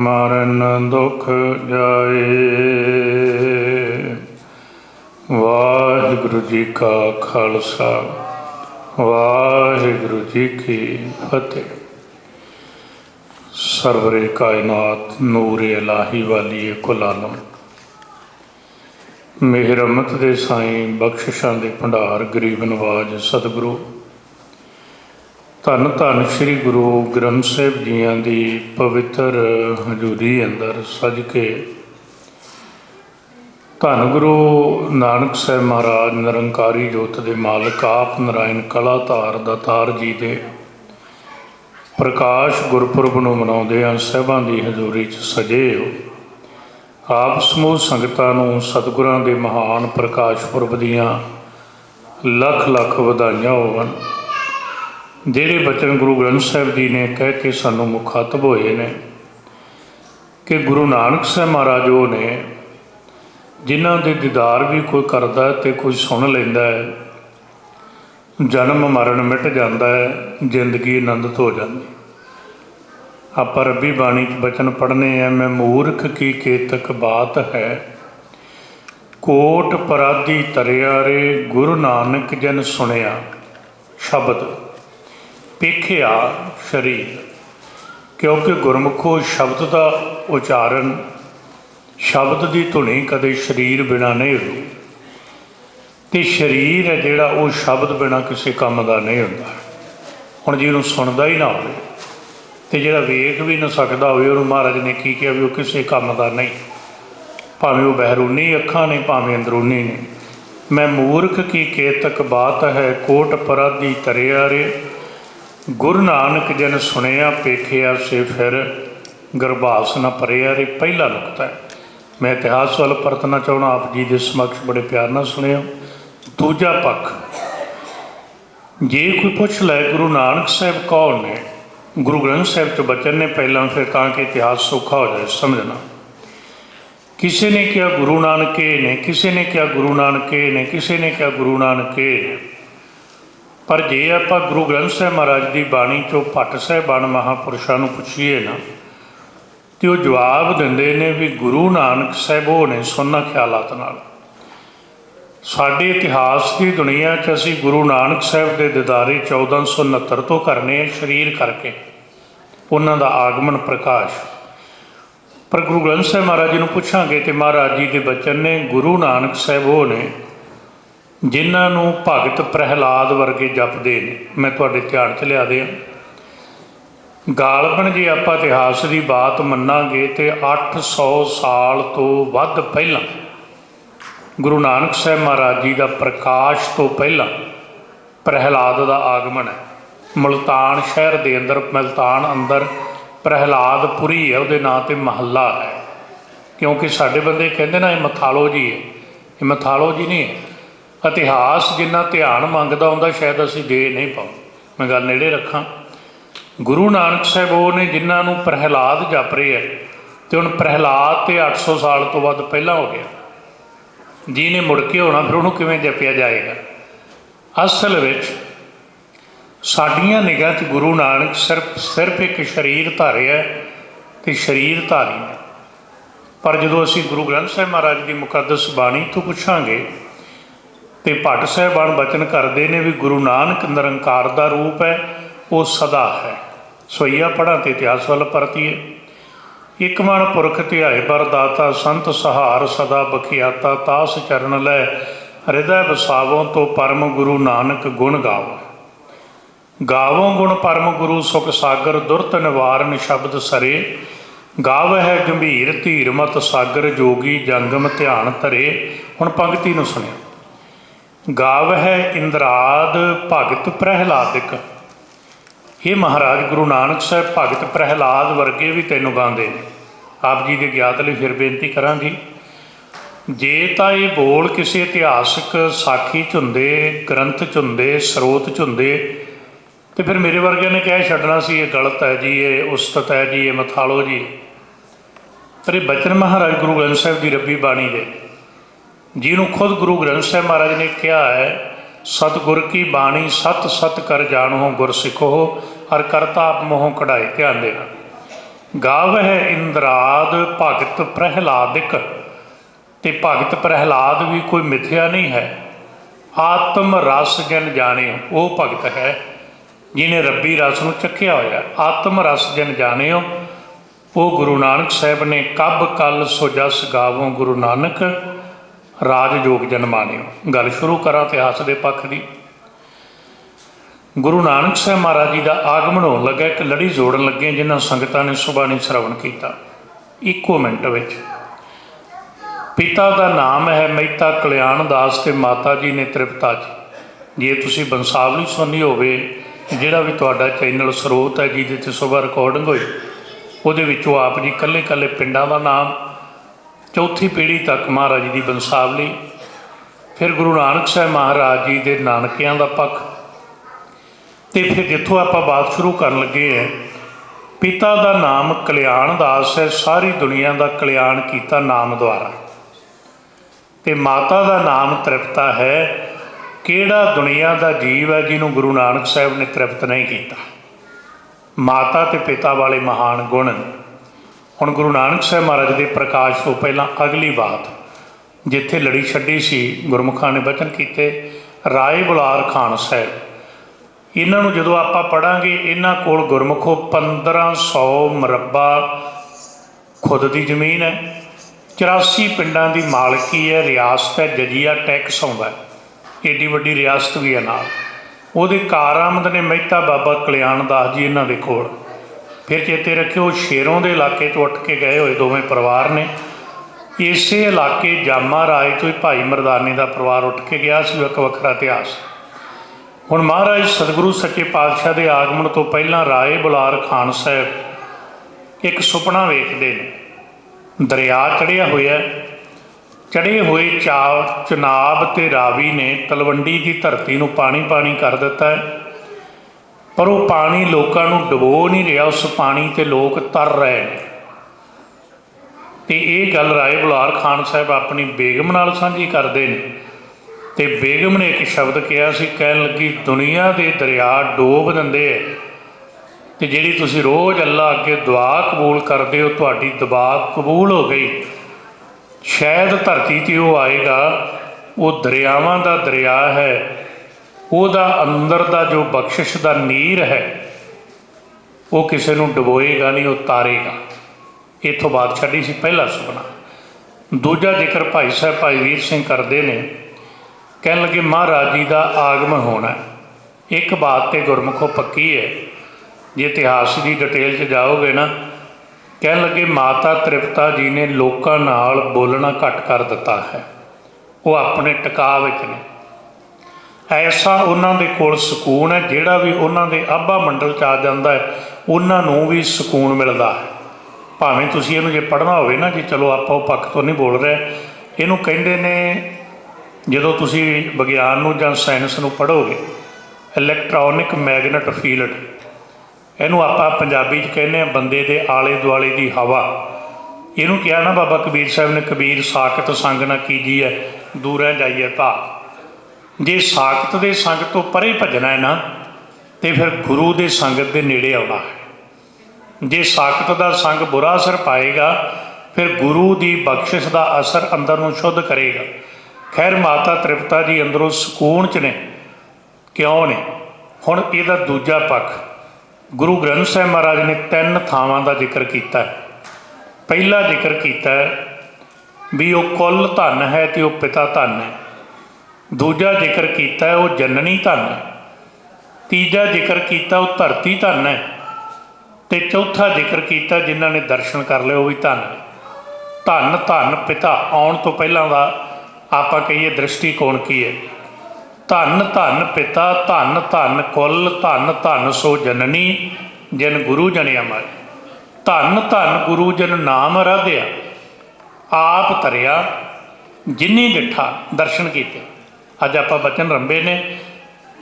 ਮਰਨ ਦੁਖ ਜਾਏ। ਵਾਹਿਗੁਰੂ ਜੀ ਕਾ ਖਾਲਸਾ, ਵਾਹਿਗੁਰੂ ਜੀ ਕੀ ਫਤਿਹ। ਸਰਵਰੇ ਕਾਇਨਾਤ ਨੂਰ ਇਲਾਹੀ ਵਾਲੀ ਕੁਲ ਆਲਮ ਮਿਹਰ ਦੇ ਸਾਈਂ ਬਖਸ਼ਿਸ਼ਾਂ ਦੇ ਭੰਡਾਰ, ਗਰੀਬ ਨਵਾਜ ਸਤਿਗੁਰੂ ਧੰਨ ਧੰਨ ਸ੍ਰੀ ਗੁਰੂ ਗ੍ਰੰਥ ਸਾਹਿਬ ਜੀਆਂ ਦੀ ਪਵਿੱਤਰ ਹਜ਼ੂਰੀ ਅੰਦਰ ਸਜ ਕੇ। ਧੰਨ ਗੁਰੂ ਨਾਨਕ ਸਾਹਿਬ ਮਹਾਰਾਜ, ਨਿਰੰਕਾਰੀ ਜੋਤ ਦੇ ਮਾਲਕ, ਆਪ ਨਰਾਇਣ ਕਲਾ ਧਾਰ ਦਾਤਾਰ ਜੀ ਦੇ ਪ੍ਰਕਾਸ਼ ਗੁਰਪੁਰਬ ਨੂੰ ਮਨਾਉਂਦੇ ਹਾਂ, ਸਹਿਬਾਂ ਦੀ ਹਜ਼ੂਰੀ 'ਚ ਸਜੇ ਹੋ। ਆਪ ਸਮੂਹ ਸੰਗਤਾਂ ਨੂੰ ਸਤਿਗੁਰਾਂ ਦੇ ਮਹਾਨ ਪ੍ਰਕਾਸ਼ ਪੁਰਬ ਦੀਆਂ ਲੱਖ ਲੱਖ ਵਧਾਈਆਂ ਹੋਵਣ। ਜਿਹੜੇ ਬਚਨ ਗੁਰੂ ਗ੍ਰੰਥ ਸਾਹਿਬ ਜੀ ਨੇ ਕਹਿ ਕੇ ਸਾਨੂੰ ਮੁਖਾਤਬ ਹੋਏ ਨੇ, ਕਿ ਗੁਰੂ ਨਾਨਕ ਸਾਹਿਬ ਮਹਾਰਾਜ ਉਹ ਨੇ, ਜਿਨ੍ਹਾਂ ਦੇ ਦੀਦਾਰ ਵੀ ਕੋਈ ਕਰਦਾ ਹੈ ਤੇ ਕੋਈ ਸੁਣ ਲੈਂਦਾ ਹੈ, ਜਨਮ ਮਰਨ ਮਿਟ ਜਾਂਦਾ ਹੈ, ਜ਼ਿੰਦਗੀ ਆਨੰਦਤ ਹੋ ਜਾਂਦੀ। ਆਪਾਂ ਰੱਬੀ ਬਾਣੀ ਚ ਬਚਨ ਪੜ੍ਹਨੇ ਆ, ਮੈਂ ਮੂਰਖ ਕੀ ਕੇਤਕ ਬਾਤ ਹੈ? ਕੋਟ ਪਰਾਦੀ ਤਰਿਆ ਰੇ, ਗੁਰੂ ਨਾਨਕ ਜਨ ਸੁਣਿਆ, ਸ਼ਬਦ। ਪੇਖਿਆ ਸ਼ਰੀਰ, ਕਿਉਂਕਿ ਗੁਰਮੁਖੋ ਸ਼ਬਦ ਦਾ ਉਚਾਰਨ ਸ਼ਬਦ ਦੀ ਧੁਨੀ ਕਦੇ ਸਰੀਰ ਬਿਨਾ ਨਹੀਂ ਹੁੰਦੀ। ਤੇ ਸਰੀਰ ਹੈ ਜਿਹੜਾ ਉਹ ਸ਼ਬਦ ਬਿਨਾ ਕਿਸੇ ਕੰਮ ਦਾ ਨਹੀਂ ਹੁੰਦਾ। ਹੁਣ ਜਿਹਨੂੰ ਸੁਣਦਾ ਹੀ ਨਾ ਹੋਵੇ, ਤੇ ਜਿਹੜਾ ਵੇਖ ਵੀ ਨਾ ਸਕਦਾ ਹੋਵੇ, ਉਹਨੂੰ ਮਹਾਰਾਜ ਨੇ ਕੀ ਕਿਹਾ ਵੀ ਉਹ ਕਿਸੇ ਕੰਮ ਦਾ ਨਹੀਂ। ਭਾਵੇਂ ਉਹ ਬਹਿਰੂਨੀ ਅੱਖਾਂ ਨੇ, ਭਾਵੇਂ ਅੰਦਰੂਨੀ ਨੇ। ਮੈਂ ਮੂਰਖ ਕੀ ਕੇਤਕ ਬਾਤ ਹੈ, ਕੋਟ ਪਰਾਦੀ ਤਰਿਆ ਰੇ। ਗੁਰੂ ਨਾਨਕ ਜਨ ਸੁਣਿਆ ਪੇਖਿਆ ਸੇ ਫਿਰ ਗਰਭਾਸ ਨਾ ਪਰਿਆ ਰੇ ਪਹਿਲਾ ਨੁਕਤਾ ਹੈ। ਮੈਂ ਇਤਿਹਾਸ ਵੱਲ ਪਰਤਣਾ ਚਾਹਣਾ ਆਪ ਜੀ ਦੇ ਸਮਕਸ਼ ਬੜੇ ਪਿਆਰ ਨਾਲ ਸੁਣਿਓ। ਦੂਜਾ ਪੱਖ, ਜੇ ਕੋਈ ਪੁੱਛ ਲੈ ਗੁਰੂ ਨਾਨਕ ਸਾਹਿਬ ਕੌਣ ਨੇ, ਗੁਰੂ ਗ੍ਰੰਥ ਸਾਹਿਬ ਚ ਬਚਨ ਨੇ ਪਹਿਲਾਂ ਫਿਰ ਤਾਂ ਕਿ ਇਤਿਹਾਸ ਸੌਖਾ ਹੋ ਜਾਏ, ਸਮਝਣਾ। ਕਿਸੇ ਨੇ ਕਿਹਾ ਗੁਰੂ ਨਾਨਕੇ ਨੇ, ਕਿਸੇ ਨੇ ਕਿਹਾ ਗੁਰੂ ਨਾਨਕੇ ਨੇ, ਕਿਸੇ ਨੇ ਕਿਹਾ ਗੁਰੂ ਨਾਨਕੇ ਨੇ। ਪਰ ਜੇ ਆਪਾਂ ਗੁਰੂ ਗ੍ਰੰਥ ਸਾਹਿਬ ਮਹਾਰਾਜ ਦੀ ਬਾਣੀ ਚੋਂ ਭੱਟ ਸਾਹਿਬਾਨ ਮਹਾਪੁਰਸ਼ਾਂ ਨੂੰ ਪੁੱਛੀਏ ਨਾ, ਤੇ ਉਹ ਜਵਾਬ ਦਿੰਦੇ ਨੇ ਵੀ ਗੁਰੂ ਨਾਨਕ ਸਾਹਿਬ ਉਹ ਨੇ ਸੁਣਨਾ ਖਿਆਲਾਤ ਨਾਲ। ਸਾਡੇ ਇਤਿਹਾਸ ਦੀ ਦੁਨੀਆ 'ਚ ਅਸੀਂ ਗੁਰੂ ਨਾਨਕ ਸਾਹਿਬ ਦੇ ਦਿਦਾਰੇ 1469 ਤੋਂ ਕਰਨੇ ਸਰੀਰ ਕਰਕੇ, ਉਹਨਾਂ ਦਾ ਆਗਮਨ ਪ੍ਰਕਾਸ਼। ਪਰ ਗੁਰੂ ਗ੍ਰੰਥ ਸਾਹਿਬ ਮਹਾਰਾਜ ਜੀ ਨੂੰ ਪੁੱਛਾਂਗੇ ਤੇ ਮਹਾਰਾਜ ਜੀ ਦੇ ਬਚਨ ਨੇ, ਗੁਰੂ ਨਾਨਕ ਸਾਹਿਬ ਉਹ ਨੇ ਜਿਨ੍ਹਾਂ ਨੂੰ ਭਗਤ ਪ੍ਰਹਿਲਾਦ ਵਰਗੇ ਜਪਦੇ ਨੇ, ਮੈਂ ਤੁਹਾਡੇ ਧਿਆਨ 'ਚ ਲਿਆ ਦਿਆਂ। ਗਾਲਬਣ ਜੇ ਆਪਾਂ ਇਤਿਹਾਸ ਦੀ ਬਾਤ ਮੰਨਾਂਗੇ ਤੇ 800 ਸਾਲ ਤੋਂ ਵੱਧ ਪਹਿਲਾਂ, ਗੁਰੂ ਨਾਨਕ ਸਾਹਿਬ ਮਹਾਰਾਜ ਜੀ ਦਾ ਪ੍ਰਕਾਸ਼ ਤੋਂ ਪਹਿਲਾਂ ਪ੍ਰਹਿਲਾਦ ਦਾ ਆਗਮਨ ਹੈ। ਮਲਤਾਨ ਸ਼ਹਿਰ ਦੇ ਅੰਦਰ, ਮਲਤਾਨ ਅੰਦਰ ਪ੍ਰਹਿਲਾਦਪੁਰੀ ਹੈ, ਉਹਦੇ ਨਾਂ ਤੇ ਮਹੱਲਾ ਹੈ। ਕਿਉਂਕਿ ਸਾਡੇ ਬੰਦੇ ਕਹਿੰਦੇ ਨਾ, ਇਹ ਮਥਾਲੋ ਜੀ ਹੈ। ਇਹ ਮਥਾਲੋਜੀ ਨਹੀਂ ਹੈ। ਇਤਿਹਾਸ ਜਿੰਨਾ ਧਿਆਨ ਮੰਗਦਾ ਹੁੰਦਾ, ਸ਼ਾਇਦ ਅਸੀਂ ਦੇ ਨਹੀਂ ਪਾਉ ਮੈਂ ਗੱਲ ਨੇੜੇ ਰੱਖਾਂ। ਗੁਰੂ ਨਾਨਕ ਸਾਹਿਬ ਉਹ ਨੇ ਜਿਨ੍ਹਾਂ ਨੂੰ ਪ੍ਰਹਿਲਾਦ ਜਪ ਰਹੇ ਹੈ ਤੇ ਹੁਣ ਪ੍ਰਹਿਲਾਦ ਤੇ 800 ਸਾਲ ਤੋਂ ਵੱਧ ਪਹਿਲਾਂ ਹੋ ਗਿਆ। ਜਿਹਨੇ ਮੁੜ ਕੇ ਹੋਣਾ, ਫਿਰ ਉਹਨੂੰ ਕਿਵੇਂ ਜਪਿਆ ਜਾਏਗਾ? ਅਸਲ ਵਿੱਚ ਸਾਡੀਆਂ ਨਿਗਾਹ 'ਚ ਗੁਰੂ ਨਾਨਕ ਸਿਰਫ ਸਿਰਫ ਇੱਕ ਸਰੀਰ ਧਾਰਿਆ ਤੇ ਸਰੀਰ ਧਾਰੀ ਹੈ ਪਰ ਜਦੋਂ ਅਸੀਂ ਗੁਰੂ ਗ੍ਰੰਥ ਸਾਹਿਬ ਮਹਾਰਾਜ ਦੀ ਮੁਕੱਦਸ ਬਾਣੀ ਤੋਂ ਪੁੱਛਾਂਗੇ ਤੇ ਭੱਟ ਸਾਹਿਬਾਨ ਬਚਨ ਕਰਦੇ ਨੇ ਵੀ ਗੁਰੂ ਨਾਨਕ ਨਿਰੰਕਾਰ ਦਾ ਰੂਪ ਹੈ, ਉਹ ਸਦਾ ਹੈ। ਸੋਈਆ ਪੜਾਂ ਤੇ ਇਤਿਹਾਸ ਵੱਲ ਪਰਤੀਏ। ਇਕ ਮਨ ਪੁਰਖ ਧਿਆਏ ਪਰਦਾਤਾ ਸੰਤ ਸਹਾਰ ਸਦਾ ਬਖਿਆਤਾ, ਤਾਸ ਚਰਨ ਲੈ ਹਿਰਦੈ ਵਸਾਵੋਂ ਤੋਂ ਪਰਮ ਗੁਰੂ ਨਾਨਕ ਗੁਣ ਗਾਵੋ। ਗਾਵੋਂ ਗੁਣ ਪਰਮ ਗੁਰੂ ਸੁਖ ਸਾਗਰ, ਦੁਰਤ ਨਿਵਾਰਨ ਸ਼ਬਦ ਸਰੇ। ਗਾਵ ਹੈ ਗੰਭੀਰ ਧੀਰ ਮਤ ਸਾਗਰ ਜੋਗੀ ਜੰਗਮ ਧਿਆਨ ਧਰੇ। ਹੁਣ ਪੰਕਤੀ ਨੂੰ ਸੁਣਿਓ। ਗਾਵ ਹੈ ਇੰਦਰਾਦ ਭਗਤ ਪ੍ਰਹਿਲਾਦਿਕ। ਇਹ ਮਹਾਰਾਜ, ਗੁਰੂ ਨਾਨਕ ਸਾਹਿਬ ਭਗਤ ਪ੍ਰਹਿਲਾਦ ਵਰਗੇ ਵੀ ਤੈਨੂੰ ਗਾਉਂਦੇ ਨੇ। ਆਪ ਜੀ ਦੇ ਗਿਆਤ ਲਈ ਫਿਰ ਬੇਨਤੀ ਕਰਾਂਗੀ। ਜੇ ਤਾਂ ਇਹ ਬੋਲ ਕਿਸੇ ਇਤਿਹਾਸਕ ਸਾਖੀ ਚ ਹੁੰਦੇ ਗ੍ਰੰਥ ਚ ਹੁੰਦੇ ਸਰੋਤ ਚ ਹੁੰਦੇ ਤੇ ਫਿਰ ਮੇਰੇ ਵਰਗਿਆਂ ਨੇ ਕਹਿ ਛੱਡਣਾ ਸੀ, ਇਹ ਗਲਤ ਹੈ ਜੀ, ਇਹ ਉਸਤਤ ਹੈ ਜੀ, ਇਹ ਮਥਾਲੋ ਜੀ ਪਰ ਇਹ ਬਚਨ ਮਹਾਰਾਜ ਗੁਰੂ ਗ੍ਰੰਥ ਸਾਹਿਬ ਦੀ ਰੱਬੀ ਬਾਣੀ ਦੇ। ਜਿਹਨੂੰ ਖੁਦ ਗੁਰੂ ਗ੍ਰੰਥ ਸਾਹਿਬ ਮਹਾਰਾਜ ਨੇ ਕਿਹਾ ਹੈ, ਸਤਿਗੁਰ ਕੀ ਬਾਣੀ ਸਤ ਸਤ ਕਰ ਜਾਣੋ ਗੁਰ ਸਿੱਖੋ ਹਰ ਕਰਤਾ ਆਪ ਮੋਹ ਕਢਾਏ। ਧਿਆਨ ਦੇਣਾ। ਗਾਵ ਹੈ ਇੰਦਰਾਦ ਭਗਤ ਪ੍ਰਹਿਲਾਦਿਕ। ਤੇ ਭਗਤ ਪ੍ਰਹਿਲਾਦ ਵੀ ਕੋਈ ਮਿਥਿਆ ਨਹੀਂ ਹੈ। ਆਤਮ ਰਸ ਜਨ ਜਾਣਿਓ ਉਹ ਭਗਤ ਹੈ ਜਿਨੇ ਰੱਬੀ ਰਸ ਨੂੰ ਚੱਖਿਆ ਹੋਇਆ ਆਤਮ ਰਸ ਜਨ ਜਾਣਿਓ, ਉਹ ਗੁਰੂ ਨਾਨਕ ਸਾਹਿਬ ਨੇ, ਕਬ ਕਲ ਸੋ ਜਸ ਗਾਵੋਂ ਗੁਰੂ ਨਾਨਕ। ਰਾਜਯੋਗ ਜੋਗ ਜਨ ਗੱਲ ਸ਼ੁਰੂ ਕਰਾਂ ਇਤਿਹਾਸ ਦੇ ਪੱਖ ਦੀ। ਗੁਰੂ ਨਾਨਕ ਸਾਹਿਬ ਮਹਾਰਾਜ ਜੀ ਦਾ ਆਗਮਨ ਹੋਣ ਲੱਗਾ, ਇੱਕ ਲੜੀ ਜੋੜਨ ਲੱਗੇ, ਜਿਨ੍ਹਾਂ ਸੰਗਤਾਂ ਨੇ ਸੁਬਾਣੀ ਸ਼ਰਵਣ ਕੀਤਾ। ਇੱਕੋ ਮਿੰਟ ਵਿੱਚ। ਪਿਤਾ ਦਾ ਨਾਮ ਹੈ ਮਹਿਤਾ ਕਲਿਆਣ ਦਾਸ ਤੇ ਮਾਤਾ ਜੀ ਨੇ ਤ੍ਰਿਪਤਾ ਜੀ। ਜੇ ਤੁਸੀਂ ਬੰਸਾਵਲੀ ਸੁਣੀ ਹੋਵੇ, ਜਿਹੜਾ ਵੀ ਤੁਹਾਡਾ ਚੈਨਲ ਸਰੋਤ ਹੈ, ਜਿਹਦੇ ਤੇ ਸਵੇਰ ਰਿਕਾਰਡਿੰਗ ਹੋਈ, ਉਹਦੇ ਵਿੱਚੋਂ ਆਪ ਜੀ ਕੱਲੇ ਕੱਲੇ ਪਿੰਡਾਂ ਦਾ ਨਾਮ ਚੌਥੀ ਪੀੜ੍ਹੀ ਤੱਕ ਮਹਾਰਾਜ ਦੀ ਬੰਸਾਵਲੀ, ਫਿਰ ਗੁਰੂ ਨਾਨਕ ਸਾਹਿਬ ਮਹਾਰਾਜ ਜੀ ਦੇ ਨਾਨਕਿਆਂ ਦਾ ਪੱਖ ਤੇ ਫਿਰ ਜਿੱਥੋਂ ਆਪਾਂ ਬਾਤ ਸ਼ੁਰੂ ਕਰਨ ਲੱਗੇ ਹੈ, ਪਿਤਾ ਦਾ ਨਾਮ ਕਲਿਆਣ ਦਾਸ ਹੈ, ਸਾਰੀ ਦੁਨੀਆ ਦਾ ਕਲਿਆਣ ਕੀਤਾ ਨਾਮ ਦੁਆਰਾ। ਤੇ ਮਾਤਾ ਦਾ ਨਾਮ ਤ੍ਰਿਪਤਾ ਹੈ, ਕਿਹੜਾ ਦੁਨੀਆ ਦਾ ਜੀਵ ਹੈ ਜਿਹਨੂੰ ਗੁਰੂ ਨਾਨਕ ਸਾਹਿਬ ਨੇ ਤ੍ਰਿਪਤ ਨਹੀਂ ਕੀਤਾ? ਮਾਤਾ ਤੇ ਪਿਤਾ ਵਾਲੇ ਮਹਾਨ ਗੁਣ ਨੇ। ਹੁਣ ਗੁਰੂ ਨਾਨਕ ਸਾਹਿਬ ਮਹਾਰਾਜ ਦੇ ਪ੍ਰਕਾਸ਼ ਤੋਂ ਪਹਿਲਾਂ ਅਗਲੀ ਬਾਤ, ਜਿੱਥੇ ਲੜੀ ਛੱਡੀ ਸੀ, ਗੁਰਮੁਖਾਂ ਨੇ ਬਚਨ ਕੀਤੇ, ਰਾਏ ਬੁਲਾਰ ਖਾਨ ਸਾਹਿਬ। ਇਹਨਾਂ ਨੂੰ ਜਦੋਂ ਆਪਾਂ ਪੜਾਂਗੇ, ਇਹਨਾਂ ਕੋਲ ਗੁਰਮੁਖੋ 1500 ਮਰਬਾ ਖੁਦ ਦੀ ਜ਼ਮੀਨ ਹੈ 84 ਪਿੰਡਾਂ ਦੀ ਮਾਲਕੀ ਹੈ, ਰਿਆਸਤ ਹੈ, ਜਜੀਆ ਟੈਕਸ ਆਉਂਦਾ ਹੈ। ਏਡੀ ਵੱਡੀ ਰਿਆਸਤ ਵੀ ਹੈ ਨਾਲ। ਉਹਦੇ ਕਾਰਾਮਦ ਨੇ ਮਹਿਤਾ ਬਾਬਾ ਕਲਿਆਣ ਦਾਸ ਜੀ ਇਹਨਾਂ ਦੇ ਕੋਲ। ਫਿਰ ਚੇਤੇ ਰੱਖਿਓ, ਸ਼ੇਰੋਂ ਦੇ ਇਲਾਕੇ ਤੋਂ ਉੱਠ ਕੇ ਗਏ ਹੋਏ ਦੋਵੇਂ ਪਰਿਵਾਰ ਨੇ। ਇਸੇ ਇਲਾਕੇ ਜਾਮਾ ਰਾਏ ਤੋਂ ਹੀ ਭਾਈ ਮਰਦਾਨੇ ਦਾ ਪਰਿਵਾਰ ਉੱਠ ਕੇ ਗਿਆ ਸੀ ਉਹ ਇੱਕ ਵੱਖਰਾ ਇਤਿਹਾਸ। ਹੁਣ ਮਹਾਰਾਜ ਸਤਿਗੁਰੂ ਸੱਚੇ ਪਾਤਸ਼ਾਹ ਦੇ ਆਗਮਨ ਤੋਂ ਪਹਿਲਾਂ ਰਾਏ ਬੁਲਾਰ ਖਾਨ ਸਾਹਿਬ ਇੱਕ ਸੁਪਨਾ ਵੇਖਦੇ ਨੇ। ਦਰਿਆ ਚੜਿਆ ਹੋਇਆ ਚੜੇ ਹੋਏ ਚਾਵ, ਚਨਾਬ ਤੇ ਰਾਵੀ ਨੇ ਤਲਵੰਡੀ ਦੀ ਧਰਤੀ ਨੂੰ ਪਾਣੀ ਪਾਣੀ ਕਰ ਦਿੱਤਾ ਹੈ। ਪਰ ਉਹ ਪਾਣੀ ਲੋਕਾਂ ਨੂੰ ਡਬੋ ਨਹੀਂ ਰਿਹਾ, ਉਸ ਪਾਣੀ ਤੇ ਲੋਕ ਤਰ ਰਹੇ ਨੇ। ਤੇ ਇਹ ਗੱਲ ਰਾਏ ਬੁਲਾਰ ਖਾਨ ਸਾਹਿਬ ਆਪਣੀ ਬੇਗਮ ਨਾਲ ਸਾਂਝੀ ਕਰਦੇ ਨੇ। ਤੇ ਬੇਗਮ ਨੇ ਇੱਕ ਸ਼ਬਦ ਕਿਹਾ ਸੀ, ਕਹਿਣ ਲੱਗੀ, ਦੁਨੀਆ ਦੇ ਦਰਿਆ ਡੋਬ ਦਿੰਦੇ ਐ। ਤੇ ਜਿਹੜੀ ਤੁਸੀਂ ਰੋਜ਼ ਅੱਲਾ ਅੱਗੇ ਦੁਆ ਕਬੂਲ ਕਰਦੇ ਹੋ, ਤੁਹਾਡੀ ਦੁਆ ਕਬੂਲ ਹੋ ਗਈ। ਸ਼ਾਇਦ ਧਰਤੀ ਤੇ ਉਹ ਆਏਗਾ, ਉਹ ਦਰਿਆਵਾਂ ਦਾ ਦਰਿਆ ਹੈ ਉਹਦਾ ਅੰਦਰ ਦਾ ਜੋ ਬਖਸ਼ਿਸ਼ ਦਾ ਨੀਰ ਹੈ, ਉਹ ਕਿਸੇ ਨੂੰ ਡਬੋਏਗਾ ਨਹੀਂ, ਉਹ ਤਾਰੇਗਾ। ਇਥੋਂ ਬਾਤ ਛੱਡੀ ਸੀ ਪਹਿਲਾ ਸੁਪਨਾ। ਦੂਜਾ ਜ਼ਿਕਰ ਭਾਈ ਸਾਹਿਬ, ਭਾਈ ਵੀਰ ਸਿੰਘ ਕਰਦੇ ਨੇ। ਕਹਿਣ ਲੱਗੇ, ਮਹਾਰਾਜ ਜੀ ਦਾ ਆਗਮ ਹੋਣਾ ਇੱਕ ਬਾਤ ਤੇ ਗੁਰਮੁਖੋਂ ਪੱਕੀ ਹੈ। ਜੇ ਇਤਿਹਾਸ ਦੀ ਡਿਟੇਲ 'ਚ ਜਾਓਗੇ ਨਾ, ਕਹਿਣ ਲੱਗੇ, ਮਾਤਾ ਤ੍ਰਿਪਤਾ ਜੀ ਨੇ ਲੋਕਾਂ ਨਾਲ ਬੋਲਣਾ ਘੱਟ ਕਰ ਦਿੱਤਾ ਹੈ। ਉਹ ਆਪਣੇ ਟਿਕਾ ਵਿੱਚ ਨੇ। ਐਸਾ ਉਹਨਾਂ ਦੇ ਕੋਲ ਸਕੂਨ ਹੈ, ਜਿਹੜਾ ਵੀ ਉਹਨਾਂ ਦੇ ਆਭਾ ਮੰਡਲ 'ਚ ਆ ਜਾਂਦਾ ਹੈ, ਉਹਨਾਂ ਨੂੰ ਵੀ ਸਕੂਨ ਮਿਲਦਾ ਹੈ। ਭਾਵੇਂ ਤੁਸੀਂ ਇਹਨੂੰ ਜੇ ਪੜ੍ਹਨਾ ਹੋਵੇ ਨਾ, ਜੀ ਚਲੋ ਆਪਾਂ ਉਹ ਪੱਖ ਤੋਂ ਨਹੀਂ ਬੋਲ ਰਹੇ। ਇਹਨੂੰ ਕਹਿੰਦੇ ਨੇ, ਜਦੋਂ ਤੁਸੀਂ ਵਿਗਿਆਨ ਨੂੰ ਜਾਂ ਸਾਇੰਸ ਨੂੰ ਪੜ੍ਹੋਗੇ ਇਲੈਕਟ੍ਰੋਨਿਕ ਮੈਗਨੇਟ ਫੀਲਡ ਇਹਨੂੰ ਆਪਾਂ ਪੰਜਾਬੀ 'ਚ ਕਹਿੰਦੇ ਆ ਬੰਦੇ ਦੇ ਆਲੇ ਦੁਆਲੇ ਦੀ ਹਵਾ। ਇਹਨੂੰ ਕਿਹਾ ਨਾ ਬਾਬਾ ਕਬੀਰ ਸਾਹਿਬ ਨੇ, ਕਬੀਰ ਸਾਖਤ ਸੰਗ ਨਾ ਕੀਜੀ ਹੈ ਦੂਰੈ ਜਾਈਏ ਭਾ ਜੇ ਸਾਖਤ ਦੇ ਸੰਗ ਤੋਂ ਪਰੇ ਭੱਜਣਾ ਹੈ ਨਾ, ਤੇ ਫਿਰ ਗੁਰੂ ਦੇ ਸੰਗਤ ਦੇ ਨੇੜੇ ਆਉਣਾ ਹੈ। ਜੇ ਸਾਖਤ ਦਾ ਸੰਗ ਬੁਰਾ ਅਸਰ ਪਾਏਗਾ, ਫਿਰ ਗੁਰੂ ਦੀ ਬਖਸ਼ਿਸ਼ ਦਾ ਅਸਰ ਅੰਦਰ ਨੂੰ ਸ਼ੁੱਧ ਕਰੇਗਾ। ਖੈਰ, ਮਾਤਾ ਤ੍ਰਿਪਤਾ ਜੀ ਅੰਦਰੋਂ ਸਕੂਨ ਚ ਨੇ, ਕਿਉਂ ਨੇ? ਹੁਣ ਇਹਦਾ ਦੂਜਾ ਪੱਖ, ਗੁਰੂ ਗ੍ਰੰਥ ਸਾਹਿਬ ਮਹਾਰਾਜ ਨੇ ਤਿੰਨ ਥਾਵਾਂ ਦਾ ਜ਼ਿਕਰ ਕੀਤਾ ਹੈ। ਪਹਿਲਾ ਜ਼ਿਕਰ ਕੀਤਾ ਹੈ ਵੀ ਉਹ ਕੁੱਲ ਧਨ ਹੈ ਤੇ ਉਹ ਪਿਤਾ ਧਨ ਹੈ। ਦੂਜਾ ਜ਼ਿਕਰ ਕੀਤਾ ਉਹ ਜਨਨੀ ਧਨ ਹੈ। ਤੀਜਾ ਜ਼ਿਕਰ ਕੀਤਾ, ਉਹ ਧਰਤੀ ਧਨ ਹੈ। ਤੇ ਚੌਥਾ ਜ਼ਿਕਰ ਕੀਤਾ, ਜਿਨ੍ਹਾਂ ਨੇ ਦਰਸ਼ਨ ਕਰ ਲਏ, ਉਹ ਵੀ ਧਨ ਹੈ ਧੰਨ ਧੰਨ ਪਿਤਾ ਆਉਣ ਤੋਂ ਪਹਿਲਾਂ ਦਾ ਆਪਾਂ ਕਹੀਏ ਦ੍ਰਿਸ਼ਟੀਕੋਣ ਕੀ ਹੈ। ਧੰਨ ਧੰਨ ਪਿਤਾ, ਧੰਨ ਧੰਨ ਕੁੱਲ, ਧੰਨ ਧੰਨ ਸੋ ਜਨਨੀ, ਜਿਨ ਗੁਰੂ ਜਣਿਆ ਮਾਰੇ। ਧੰਨ ਧੰਨ ਗੁਰੂ ਜਨ ਨਾਮ ਰਾਧਿਆ, ਆਪ ਤਰਿਆ ਜਿਨੀ ਡਿਠਾ ਦਰਸ਼ਨ ਕੀਤੇ। ਅੱਜ ਆਪਾਂ ਬਚਨ ਰੰਬੇ ਨੇ।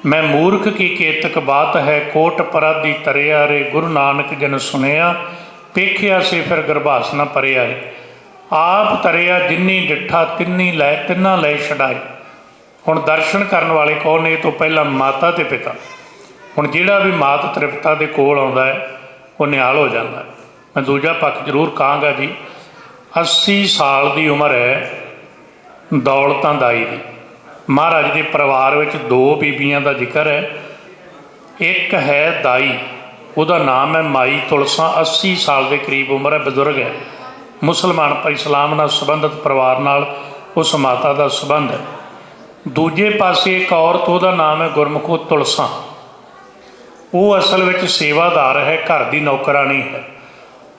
ਮੈਂ ਮੂਰਖ ਕੀ ਕੇਤਕ ਬਾਤ ਹੈ, ਕੋਟ ਪਰਾਦੀ ਤਰਿਆ ਰੇ, ਗੁਰੂ ਨਾਨਕ ਜਨ ਸੁਨਿਆ। ਪੇਖਿਆ ਸੇ ਫਿਰ ਗਰਭਾਸ ਨਾ ਪਰਿਆ ਰੇ ਆਪ ਤਰਿਆ ਜਿੰਨੀ ਡਿੱਠਾ, ਤਿੰਨੀ ਲੈ, ਤਿੰਨਾਂ ਲੈ ਛਡਾਏ। ਹੁਣ ਦਰਸ਼ਨ ਕਰਨ ਵਾਲੇ ਕੌਣ ਨੇ, ਇਹ ਤੋਂ ਪਹਿਲਾਂ ਮਾਤਾ ਤੇ ਪਿਤਾ। ਹੁਣ ਜਿਹੜਾ ਵੀ ਮਾਤ ਤ੍ਰਿਪਤਾ ਦੇ ਕੋਲ ਆਉਂਦਾ ਹੈ, ਉਹ ਨਿਹਾਲ ਹੋ ਜਾਂਦਾ ਮੈਂ ਦੂਜਾ ਪੱਖ ਜ਼ਰੂਰ ਕਹਾਂਗਾ ਜੀ 80 ਸਾਲ ਦੀ ਉਮਰ ਹੈ ਦੌਲਤਾਂ ਦਾਈ ਦੀ। ਮਹਾਰਾਜ ਦੇ ਪਰਿਵਾਰ ਵਿੱਚ ਦੋ ਬੀਬੀਆਂ ਦਾ ਜ਼ਿਕਰ ਹੈ। ਇੱਕ ਹੈ ਦਾਈ, ਉਹਦਾ ਨਾਮ ਹੈ ਮਾਈ ਤੁਲਸਾ 80 ਸਾਲ ਦੇ ਕਰੀਬ ਉਮਰ ਹੈ, ਬਜ਼ੁਰਗ ਹੈ। ਮੁਸਲਮਾਨ ਪਰ ਇਸਲਾਮ ਨਾਲ ਸੰਬੰਧਿਤ ਪਰਿਵਾਰ ਨਾਲ ਉਸ ਮਾਤਾ ਦਾ ਸੰਬੰਧ ਹੈ। ਦੂਜੇ ਪਾਸੇ ਇੱਕ ਔਰਤ, ਉਹਦਾ ਨਾਮ ਹੈ ਗੁਰਮੁਖੋ ਤੁਲਸਾ। ਉਹ ਅਸਲ ਵਿੱਚ ਸੇਵਾਦਾਰ ਹੈ, ਘਰ ਦੀ ਨੌਕਰਾਨੀ ਹੈ।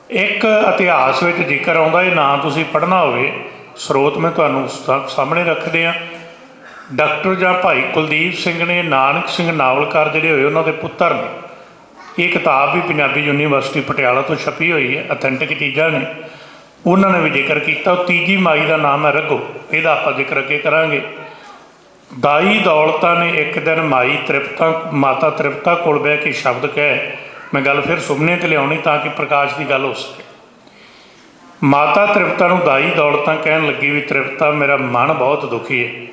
ਇੱਕ ਇਤਿਹਾਸ ਵਿੱਚ ਜ਼ਿਕਰ ਆਉਂਦਾ, ਇਹ ਨਾਂ ਤੁਸੀਂ ਪੜ੍ਹਨਾ ਹੋਵੇ, ਸਰੋਤ ਮੈਂ ਤੁਹਾਨੂੰ ਸਾ- ਸਾਹਮਣੇ ਰੱਖਦੇ ਆ ਡਾਕਟਰ ਜਾਂ ਭਾਈ ਕੁਲਦੀਪ ਸਿੰਘ ਨੇ, ਨਾਨਕ ਸਿੰਘ ਨਾਵਲਕਾਰ ਜਿਹੜੇ ਹੋਏ, ਉਹਨਾਂ ਦੇ ਪੁੱਤਰ ਨੇ। ਇਹ ਕਿਤਾਬ ਵੀ ਪੰਜਾਬੀ ਯੂਨੀਵਰਸਿਟੀ ਪਟਿਆਲਾ ਤੋਂ ਛਪੀ ਹੋਈ ਹੈ ਅਥੈਂਟਿਕ ਚੀਜ਼ਾਂ ਨੇ। ਉਹਨਾਂ ਨੇ ਵੀ ਜ਼ਿਕਰ ਕੀਤਾ, ਉਹ ਤੀਜੀ ਮਾਈ ਦਾ ਨਾਮ ਹੈ ਰਘੋ। ਇਹਦਾ ਆਪਾਂ ਜ਼ਿਕਰ ਅੱਗੇ ਕਰਾਂਗੇ। ਦਾਈ ਦੌਲਤਾਂ ਨੇ ਇੱਕ ਦਿਨ ਮਾਈ ਤ੍ਰਿਪਤਾ, ਮਾਤਾ ਤ੍ਰਿਪਤਾ ਕੋਲ ਬਹਿ ਕੇ ਸ਼ਬਦ ਕਹੇ, ਮੈਂ ਗੱਲ ਫਿਰ ਸੁਪਨੇ ਤੇ ਲਿਆਉਣੀ ਤਾਂ ਕਿ ਪ੍ਰਕਾਸ਼ ਦੀ ਗੱਲ ਹੋ ਸਕੇ। ਮਾਤਾ ਤ੍ਰਿਪਤਾ ਨੂੰ ਦਾਈ ਦੌਲਤਾਂ ਕਹਿਣ ਲੱਗੀ ਵੀ, ਤ੍ਰਿਪਤਾ, ਮੇਰਾ ਮਨ ਬਹੁਤ ਦੁਖੀ ਹੈ।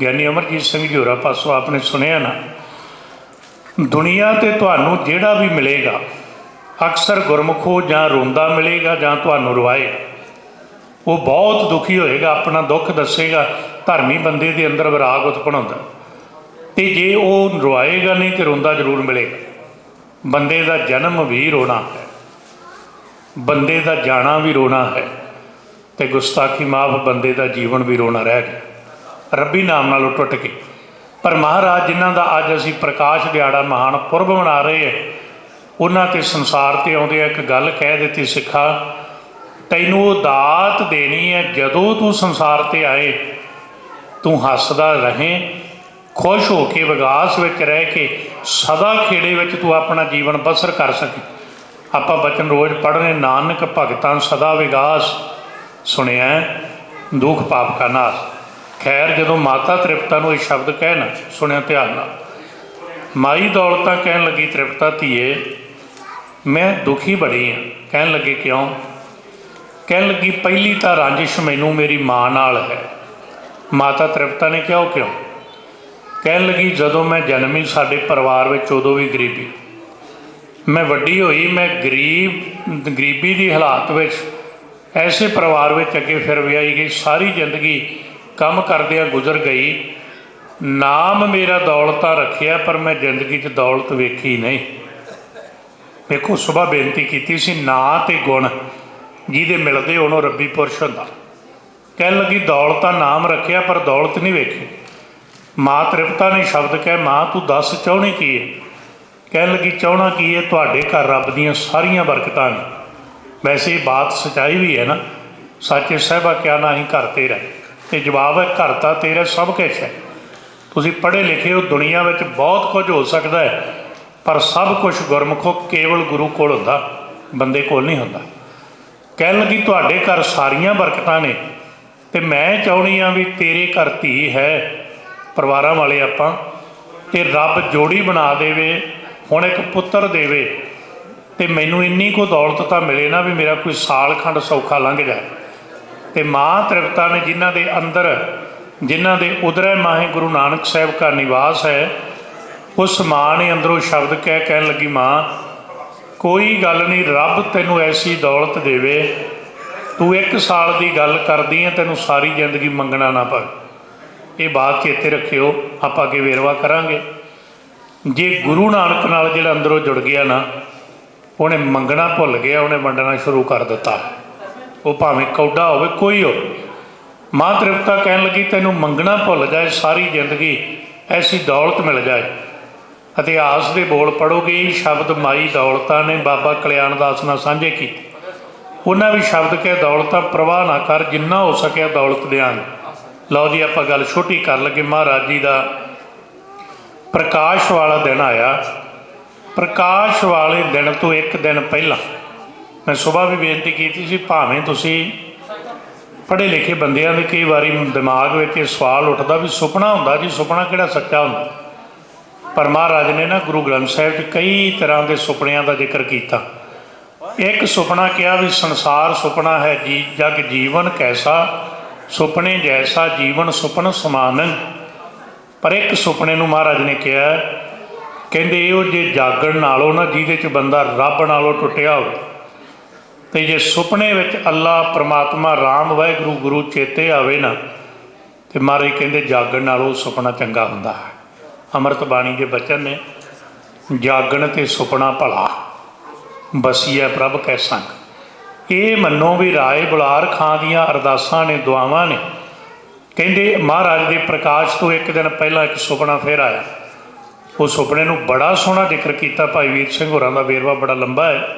ਗਿਆਨੀ ਅਮਰਜੀਤ ਸਿੰਘ ਜੀ ਹੋਰਾਂ ਪਾਸੋਂ ਆਪਨੇ ਸੁਣਿਆ ਨਾ, ਦੁਨੀਆ ਤੇ ਤੁਹਾਨੂੰ ਜਿਹੜਾ ਵੀ ਮਿਲੇਗਾ, ਅਕਸਰ ਗੁਰਮੁਖੋ ਜਾਂ ਰੋਂਦਾ ਮਿਲੇਗਾ ਜਾਂ ਤੁਹਾਨੂੰ ਰਵਾਏਗਾ। ਉਹ ਬਹੁਤ ਦੁਖੀ ਹੋਏਗਾ, ਆਪਣਾ ਦੁੱਖ ਦੱਸੇਗਾ, ਧਰਮੀ ਬੰਦੇ ਦੇ ਅੰਦਰ ਵਿਰਾਗ ਉਤਪਨ ਹੁੰਦਾ। ਤੇ ਜੇ ਉਹ ਰਵਾਏਗਾ ਨਹੀਂ ਤੇ ਰੋਂਦਾ ਜ਼ਰੂਰ ਮਿਲੇਗਾ। ਬੰਦੇ ਦਾ ਜਨਮ ਵੀ ਰੋਣਾ ਹੈ। ਬੰਦੇ ਦਾ ਜਾਣਾ ਵੀ ਰੋਣਾ ਹੈ। ਤੇ ਗੁਸਤਾਖੀ ਮਾਫ ਬੰਦੇ ਦਾ ਜੀਵਨ ਵੀ ਰੋਣਾ ਰਹਿ ਗਿਆ। ਰੱਬੀ ਨਾਮ ਨਾਲ ਟੁੱਟ ਕੇ। ਪਰ ਮਹਾਰਾਜ, ਜਿਨ੍ਹਾਂ ਦਾ ਅੱਜ ਅਸੀਂ ਪ੍ਰਕਾਸ਼ ਦਿਹਾੜਾ ਮਹਾਨ ਪੁਰਬ ਮਨਾ ਰਹੇ ਹਾਂ, ਉਹਨਾਂ ਤੇ ਸੰਸਾਰ ਤੇ ਆਉਂਦੇ ਇੱਕ ਗੱਲ ਕਹਿ ਦਿੱਤੀ ਸਿੱਖਾ, ਤੈਨੂੰ ਉਹ ਦਾਤ ਦੇਣੀ ਹੈ, ਜਦੋਂ ਤੂੰ ਸੰਸਾਰ ਤੇ ਆਏ, ਤੂੰ ਹੱਸਦਾ ਰਹੇ, ਖੁਸ਼ ਹੋ ਕੇ ਵਿਗਾਸ ਵਿੱਚ ਰਹਿ ਕੇ ਸਦਾ ਖੇੜੇ ਵਿੱਚ ਤੂੰ ਆਪਣਾ ਜੀਵਨ ਬਸਰ ਕਰ ਸਕੇ। ਆਪਾਂ ਬਚਨ ਰੋਜ਼ ਪੜ੍ਹਨੇ, ਨਾਨਕ ਭਗਤਾਂ ਸਦਾ ਵਿਗਾਸ, ਸੁਣਿਆ, ਦੁੱਖ ਪਾਪ ਕਾ ਨਾਸ। ਖੈਰ ਜਦੋਂ ਮਾਤਾ ਤ੍ਰਿਪਤਾ ਨੂੰ ਇਹ ਸ਼ਬਦ ਕਹਿਣ, ਸੁਣਿਆ ਧਿਆਨ ਨਾਲ। ਮਾਈ ਦੌਲਤਾਂ ਕਹਿਣ ਲੱਗੀ, ਤ੍ਰਿਪਤਾ ਧੀਏ, ਮੈਂ ਦੁਖੀ ਬੜੀ ਹਾਂ ਕਹਿਣ ਲੱਗੀ, ਕਿਉਂ? ਕਹਿਣ ਲੱਗੀ, ਪਹਿਲੀ ਤਾਂ ਰੰਜਿਸ਼ ਮੈਨੂੰ ਮੇਰੀ ਮਾਂ ਨਾਲ ਹੈ। ਮਾਤਾ ਤ੍ਰਿਪਤਾ ਨੇ ਕਿਹਾ ਕਿਉਂ? ਕਹਿਣ ਲੱਗੀ, ਜਦੋਂ ਮੈਂ ਜਨਮੀ ਸਾਡੇ ਪਰਿਵਾਰ ਵਿੱਚ ਉਦੋਂ ਵੀ ਗਰੀਬੀ। ਮੈਂ ਵੱਡੀ ਹੋਈ, ਮੈਂ ਗਰੀਬ, ਗਰੀਬੀ ਦੀ ਹਾਲਾਤ ਵਿੱਚ, ਐਸੇ ਪਰਿਵਾਰ ਵਿੱਚ ਅੱਗੇ ਫਿਰ ਵਿਆਹੀ ਗਈ, ਸਾਰੀ ਜ਼ਿੰਦਗੀ ਕੰਮ ਕਰਦਿਆਂ ਗੁਜ਼ਰ ਗਈ, ਨਾਮ ਮੇਰਾ ਦੌਲਤਾਂ ਰੱਖਿਆ, ਪਰ ਮੈਂ ਜ਼ਿੰਦਗੀ 'ਚ ਦੌਲਤ ਵੇਖੀ ਨਹੀਂ। ਵੇਖੋ ਸੁਬਾ ਬੇਨਤੀ ਕੀਤੀ ਸੀ, ਨਾ ਤੇ ਗੁਣ, ਜਿਹਦੇ ਮਿਲਦੇ ਉਹਨੂੰ ਰੱਬੀ ਪੁਰਸ਼ ਹੁੰਦਾ। ਕਹਿਣ ਲੱਗੀ, ਦੌਲਤਾਂ ਨਾਮ ਰੱਖਿਆ, ਪਰ ਦੌਲਤ ਨਹੀਂ ਵੇਖੀ। ਮਾਂ ਤ੍ਰਿਪਤਾ ਨੇ ਸ਼ਬਦ ਕਹਿ, ਮਾਂ, ਤੂੰ ਦੱਸ ਚਾਹੁੰਦੀ ਕੀ ਹੈ ਕਹਿਣ ਲੱਗੀ, ਚਾਹਣਾ ਕੀ ਹੈ ਤੁਹਾਡੇ ਘਰ ਰੱਬ ਦੀਆਂ ਸਾਰੀਆਂ ਬਰਕਤਾਂ ਨੇ। ਵੈਸੇ ਇਹ ਬਾਤ ਸਚਾਈ ਵੀ ਹੈ ਨਾ। ਸੱਚੇ ਸਹਿਬਾ ਕਿਆ ਨਾ ਹੀ ਘਰ ਰਹੇ। ਤੇ ਜਵਾਬ ਹੈ ਘਰ ਤਾਂ ਤੇਰਾ ਸਭ ਕੁਝ ਹੈ। ਤੁਸੀਂ ਪੜ੍ਹੇ ਲਿਖੇ ਹੋ, ਦੁਨੀਆ ਵਿੱਚ ਬਹੁਤ ਕੁਝ ਹੋ ਸਕਦਾ ਹੈ, ਪਰ ਸਭ ਕੁਝ ਗੁਰਮੁਖੋ ਕੇਵਲ ਗੁਰੂ ਕੋਲ ਹੁੰਦਾ, ਬੰਦੇ ਕੋਲ ਨਹੀਂ ਹੁੰਦਾ। ਕਹਿਣ ਲੱਗੀ, ਤੁਹਾਡੇ ਘਰ ਸਾਰੀਆਂ ਬਰਕਤਾਂ ਨੇ, ਤੇ ਮੈਂ ਚਾਹੁੰਦੀ ਆ ਵੀ ਤੇਰੇ ਘਰ ਧੀ ਹੈ, ਪਰਿਵਾਰਾਂ ਵਾਲੇ ਆਪਾਂ, ਤੇ ਰੱਬ ਜੋੜੀ ਬਣਾ ਦੇਵੇ, ਹੁਣ ਇੱਕ ਪੁੱਤਰ ਦੇਵੇ, ਤੇ ਮੈਨੂੰ ਇੰਨੀ ਕੋ ਦੌਲਤ ਤਾਂ ਮਿਲੇ ਨਾ ਵੀ ਮੇਰਾ ਕੋਈ ਸਾਲ ਖੰਡ ਸੌਖਾ ਲੰਘ ਜਾਏ। ਤੇ ਮਾਂ ਤ੍ਰਿਪਤਾ ਨੇ ਜਿਨ੍ਹਾਂ ਦੇ ਅੰਦਰ, ਜਿਨ੍ਹਾਂ ਦੇ ਉਦਰੈ ਮਾਹੇ ਗੁਰੂ ਨਾਨਕ ਸਾਹਿਬ ਦਾ ਨਿਵਾਸ ਹੈ, ਉਸ ਮਾਂ ਨੇ ਅੰਦਰੋਂ ਸ਼ਬਦ ਕਹਿ ਕਹਿਣ ਲੱਗੀ, ਮਾਂ, ਕੋਈ ਗੱਲ ਨਹੀਂ, ਰੱਬ ਤੈਨੂੰ ਐਸੀ ਦੌਲਤ ਦੇਵੇ। ਤੂੰ ਇੱਕ ਸਾਲ ਦੀ ਗੱਲ ਕਰਦੀ ਹੈ ਤੈਨੂੰ ਸਾਰੀ ਜ਼ਿੰਦਗੀ ਮੰਗਣਾ ਨਾ ਪਵੇ। ਇਹ ਬਾਤ ਚੇਤੇ ਰੱਖਿਓ, ਆਪਾਂ ਅੱਗੇ ਵੇਰਵਾ ਕਰਾਂਗੇ। ਜੇ ਗੁਰੂ ਨਾਨਕ ਨਾਲ ਜਿਹੜਾ ਅੰਦਰੋਂ ਜੁੜ ਗਿਆ ਨਾ, ਉਹਨੇ ਮੰਗਣਾ ਭੁੱਲ ਗਿਆ, ਉਹਨੇ ਵੰਡਣਾ ਸ਼ੁਰੂ ਕਰ ਦਿੱਤਾ। ਉਹ ਭਾਵੇਂ ਕੌਡਾ ਹੋਵੇ, ਕੋਈ ਹੋਵੇ। ਮਾਂ ਤ੍ਰਿਪਤਾ ਕਹਿਣ ਲੱਗੀ, ਤੈਨੂੰ ਮੰਗਣਾ ਭੁੱਲ ਜਾਏ ਸਾਰੀ ਜ਼ਿੰਦਗੀ, ਐਸੀ ਦੌਲਤ ਮਿਲ ਜਾਏ। ਇਤਿਹਾਸ ਦੇ ਬੋਲ ਪੜੋਗੇ, ਇਹ ਸ਼ਬਦ ਮਾਈ ਦੌਲਤਾਂ ਨੇ ਬਾਬਾ ਕਲਿਆਣ ਦਾਸ ਨਾਲ ਸਾਂਝੇ ਕੀਤੇ। ਉਹਨਾਂ ਵੀ ਸ਼ਬਦ ਕੇ ਦੌਲਤਾਂ ਪ੍ਰਵਾਹ ਨਾ ਕਰ, ਜਿੰਨਾ ਹੋ ਸਕਿਆ ਦੌਲਤ ਦਿਆਂਗੇ। ਲਓ ਜੀ, ਆਪਾਂ ਗੱਲ ਛੋਟੀ ਕਰ ਲਗੇ। ਮਹਾਰਾਜ ਜੀ ਦਾ ਪ੍ਰਕਾਸ਼ ਵਾਲਾ ਦਿਨ ਆਇਆ। ਪ੍ਰਕਾਸ਼ ਵਾਲੇ ਦਿਨ ਤੋਂ ਇੱਕ ਦਿਨ ਪਹਿਲਾਂ ਮੈਂ ਸਵੇਰ ਵੀ ਬੇਨਤੀ ਕੀਤੀ ਸੀ, ਭਾਵੇਂ ਤੁਸੀਂ ਪੜ੍ਹੇ ਲਿਖੇ ਬੰਦਿਆਂ ਦੇ ਕਈ ਵਾਰੀ ਦਿਮਾਗ ਵਿੱਚ ਇਹ ਸਵਾਲ ਉੱਠਦਾ ਵੀ ਸੁਪਨਾ ਹੁੰਦਾ ਜੀ, ਸੁਪਨਾ ਕਿਹੜਾ ਸੱਚਾ ਹੁੰਦਾ। ਪਰ ਮਹਾਰਾਜ ਨੇ ਨਾ ਗੁਰੂ ਗ੍ਰੰਥ ਸਾਹਿਬ 'ਚ ਕਈ ਤਰ੍ਹਾਂ ਦੇ ਸੁਪਨਿਆਂ ਦਾ ਜ਼ਿਕਰ ਕੀਤਾ। ਇੱਕ ਸੁਪਨਾ ਕਿਹਾ ਵੀ ਸੰਸਾਰ ਸੁਪਨਾ ਹੈ ਜੀ, ਜਗ ਜੀਵਨ ਕੈਸਾ, ਸੁਪਨੇ ਜੈਸਾ ਜੀਵਨ ਸੁਪਨ ਸਮਾਨ। ਪਰ ਇੱਕ ਸੁਪਨੇ ਨੂੰ ਮਹਾਰਾਜ ਨੇ ਕਿਹਾ, ਕਹਿੰਦੇ ਇਹੋ ਜੇ ਜਾਗਣ ਨਾਲੋਂ ਨਾ ਜਿਹਦੇ 'ਚ ਬੰਦਾ ਰੱਬ ਨਾਲੋਂ ਟੁੱਟਿਆ ਹੋਵੇ। ਤੇ ਜੇ ਸੁਪਨੇ ਵਿੱਚ ਅੱਲਾ, ਪ੍ਰਮਾਤਮਾ, ਰਾਮ, ਵਾਹਿਗੁਰੂ, ਗੁਰੂ ਚੇਤੇ ਆਵੇ ਨਾ, ਤੇ ਮਹਾਰਾਜ ਕਹਿੰਦੇ ਜਾਗਣ ਨਾਲੋਂ ਸੁਪਨਾ ਚੰਗਾ ਹੁੰਦਾ ਹੈ। ਅੰਮ੍ਰਿਤ ਬਾਣੀ ਦੇ ਬਚਨ ਨੇ, ਜਾਗਣ ਤੇ ਸੁਪਨਾ ਭਲਾ, ਬਸੀਐ ਪ੍ਰਭ ਕੈ ਸੰਗ। ਇਹ ਮੰਨੋ ਵੀ ਰਾਏ ਬੁਲਾਰ ਖਾਂ ਦੀਆਂ ਅਰਦਾਸਾਂ ਨੇ, ਦੁਆਵਾਂ ਨੇ। ਕਹਿੰਦੇ ਮਹਾਰਾਜ ਦੇ ਪ੍ਰਕਾਸ਼ ਤੋਂ ਇੱਕ ਦਿਨ ਪਹਿਲਾਂ ਇੱਕ ਸੁਪਨਾ ਫੇਰ ਆਇਆ। ਉਹ ਸੁਪਨੇ ਨੂੰ ਬੜਾ ਸੋਹਣਾ ਜ਼ਿਕਰ ਕੀਤਾ, ਭਾਈ ਵੀਰ ਸਿੰਘ ਹੋਰਾਂ ਦਾ ਵੇਰਵਾ ਬੜਾ ਲੰਬਾ ਹੈ।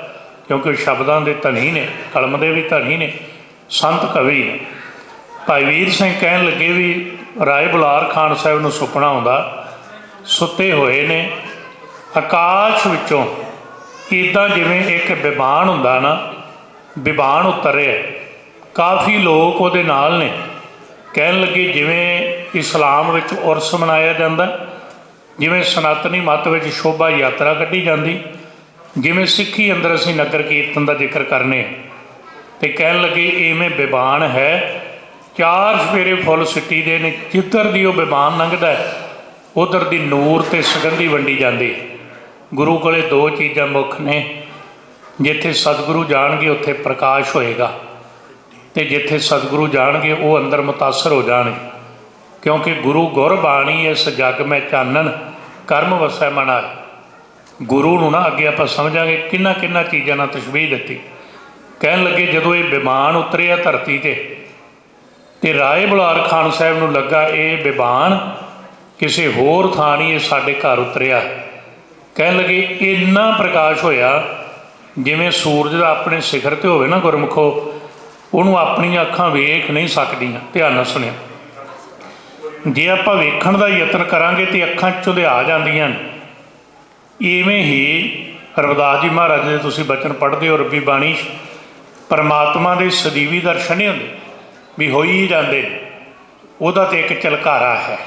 ਕਿਉਂਕਿ ਸ਼ਬਦਾਂ ਦੇ ਧਨੀ ਨੇ, ਕਲਮ ਦੇ ਵੀ ਧਨੀ ਨੇ, ਸੰਤ ਕਵੀ ਨੇ। ਭਾਈ ਵੀਰ ਸਿੰਘ ਕਹਿਣ ਲੱਗੇ ਵੀ ਰਾਏ ਬੁਲਾਰ ਖਾਨ ਸਾਹਿਬ ਨੂੰ ਸੁਪਨਾ ਆਉਂਦਾ, ਸੁੱਤੇ ਹੋਏ ਨੇ, ਆਕਾਸ਼ ਵਿੱਚੋਂ ਇਦਾਂ ਜਿਵੇਂ ਇੱਕ ਵਿਮਾਨ ਹੁੰਦਾ ਨਾ ਵਿਮਾਨ ਉਤਰਿਆ। ਕਾਫੀ ਲੋਕ ਉਹਦੇ ਨਾਲ ਨੇ। ਕਹਿਣ ਲੱਗੇ ਜਿਵੇਂ ਇਸਲਾਮ ਵਿੱਚ ਉਰਸ ਮਨਾਇਆ ਜਾਂਦਾ, ਜਿਵੇਂ ਸਨਾਤਨੀ ਮਤ ਵਿੱਚ ਸ਼ੋਭਾ ਯਾਤਰਾ ਕੱਢੀ ਜਾਂਦੀ ਜਿਵੇਂ ਸਿੱਖੀ ਅੰਦਰ ਅਸੀਂ ਨਗਰ ਕੀਰਤਨ ਦਾ ਜ਼ਿਕਰ ਕਰਨੇ ਆ। ਤੇ ਕਹਿਣ ਲੱਗੇ ਇਵੇਂ ਬਿਬਾਨ ਹੈ, ਚਾਰ ਸਵੇਰੇ ਫੁੱਲ ਸਿੱਟੀ ਦੇ ਨੇ, ਜਿੱਧਰ ਦੀ ਉਹ ਬਿਬਾਨ ਲੰਘਦਾ ਹੈ, ਉਧਰ ਦੀ ਨੂਰ ਤੇ ਸੁਗੰਧੀ ਵੰਡੀ ਜਾਂਦੀ ਗੁਰੂ ਕੋਲੇ ਦੋ ਚੀਜ਼ਾਂ ਮੁੱਖ ਨੇ, ਜਿੱਥੇ ਸਤਿਗੁਰੂ ਜਾਣਗੇ ਉੱਥੇ ਪ੍ਰਕਾਸ਼ ਹੋਏਗਾ ਤੇ ਜਿੱਥੇ ਸਤਿਗੁਰੂ ਜਾਣਗੇ ਉਹ ਅੰਦਰ ਮੁਤਾਸਰ ਹੋ ਜਾਣਗੇ ਕਿਉਂਕਿ ਗੁਰੂ ਗੁਰਬਾਣੀ ਇਸ ਜਗ ਮੈਂ ਚਾਨਣ, ਕਰਮ ਵਸੈ ਮਨਾ ਗੁਰੂ ਨੂੰ ਨਾ ਅੱਗੇ ਆਪਾਂ ਸਮਝਾਂਗੇ ਕਿੰਨਾ ਕਿੰਨਾ ਚੀਜ਼ਾਂ ਨਾਲ ਤਸ਼ਬੀਹ ਦਿੱਤੀ। ਕਹਿਣ ਲੱਗੇ ਜਦੋਂ ਇਹ ਵਿਮਾਨ ਉਤਰਿਆ ਧਰਤੀ ਤੇ ਤੇ ਰਾਏ ਬੁਲਾਰ ਖਾਨ ਸਾਹਿਬ ਨੂੰ ਲੱਗਾ ਇਹ ਵਿਮਾਨ ਕਿਸੇ ਹੋਰ ਥਾਂ ਨਹੀਂ, ਇਹ ਸਾਡੇ ਘਰ ਉਤਰਿਆ। ਕਹਿਣ ਲੱਗੇ ਇੰਨਾ ਪ੍ਰਕਾਸ਼ ਹੋਇਆ, ਜਿਵੇਂ ਸੂਰਜ ਦਾ ਆਪਣੇ ਸਿਖਰ ਤੇ ਹੋਵੇ ਨਾ ਗੁਰਮੁਖੋ, ਉਹਨੂੰ ਆਪਣੀਆਂ ਅੱਖਾਂ ਵੇਖ ਨਹੀਂ ਸਕਦੀਆਂ, ਧਿਆਨ ਨਾਲ ਸੁਣਿਓ। ਜੇ ਆਪਾਂ ਵੇਖਣ ਦਾ ਯਤਨ ਕਰਾਂਗੇ ਤੇ ਅੱਖਾਂ ਚੋਂ ਜਾਂਦੀਆਂ ਨੇ। ਇਵੇਂ ਹੀ ਰਵਿਦਾਸ ਜੀ ਮਹਾਰਾਜ ਦੇ ਤੁਸੀਂ ਬਚਨ ਪੜ੍ਹਦੇ ਹੋ, ਰੱਬੀ ਬਾਣੀ, ਪਰਮਾਤਮਾ ਦੇ ਸਦੀਵੀ ਦਰਸ਼ਨ ਨਹੀਂ ਹੁੰਦੇ, ਵੀ ਹੋਈ ਹੀ ਜਾਂਦੇ। ਉਹਦਾ ਤੇ ਇੱਕ ਚਲਕਾਰਾ ਹੈ।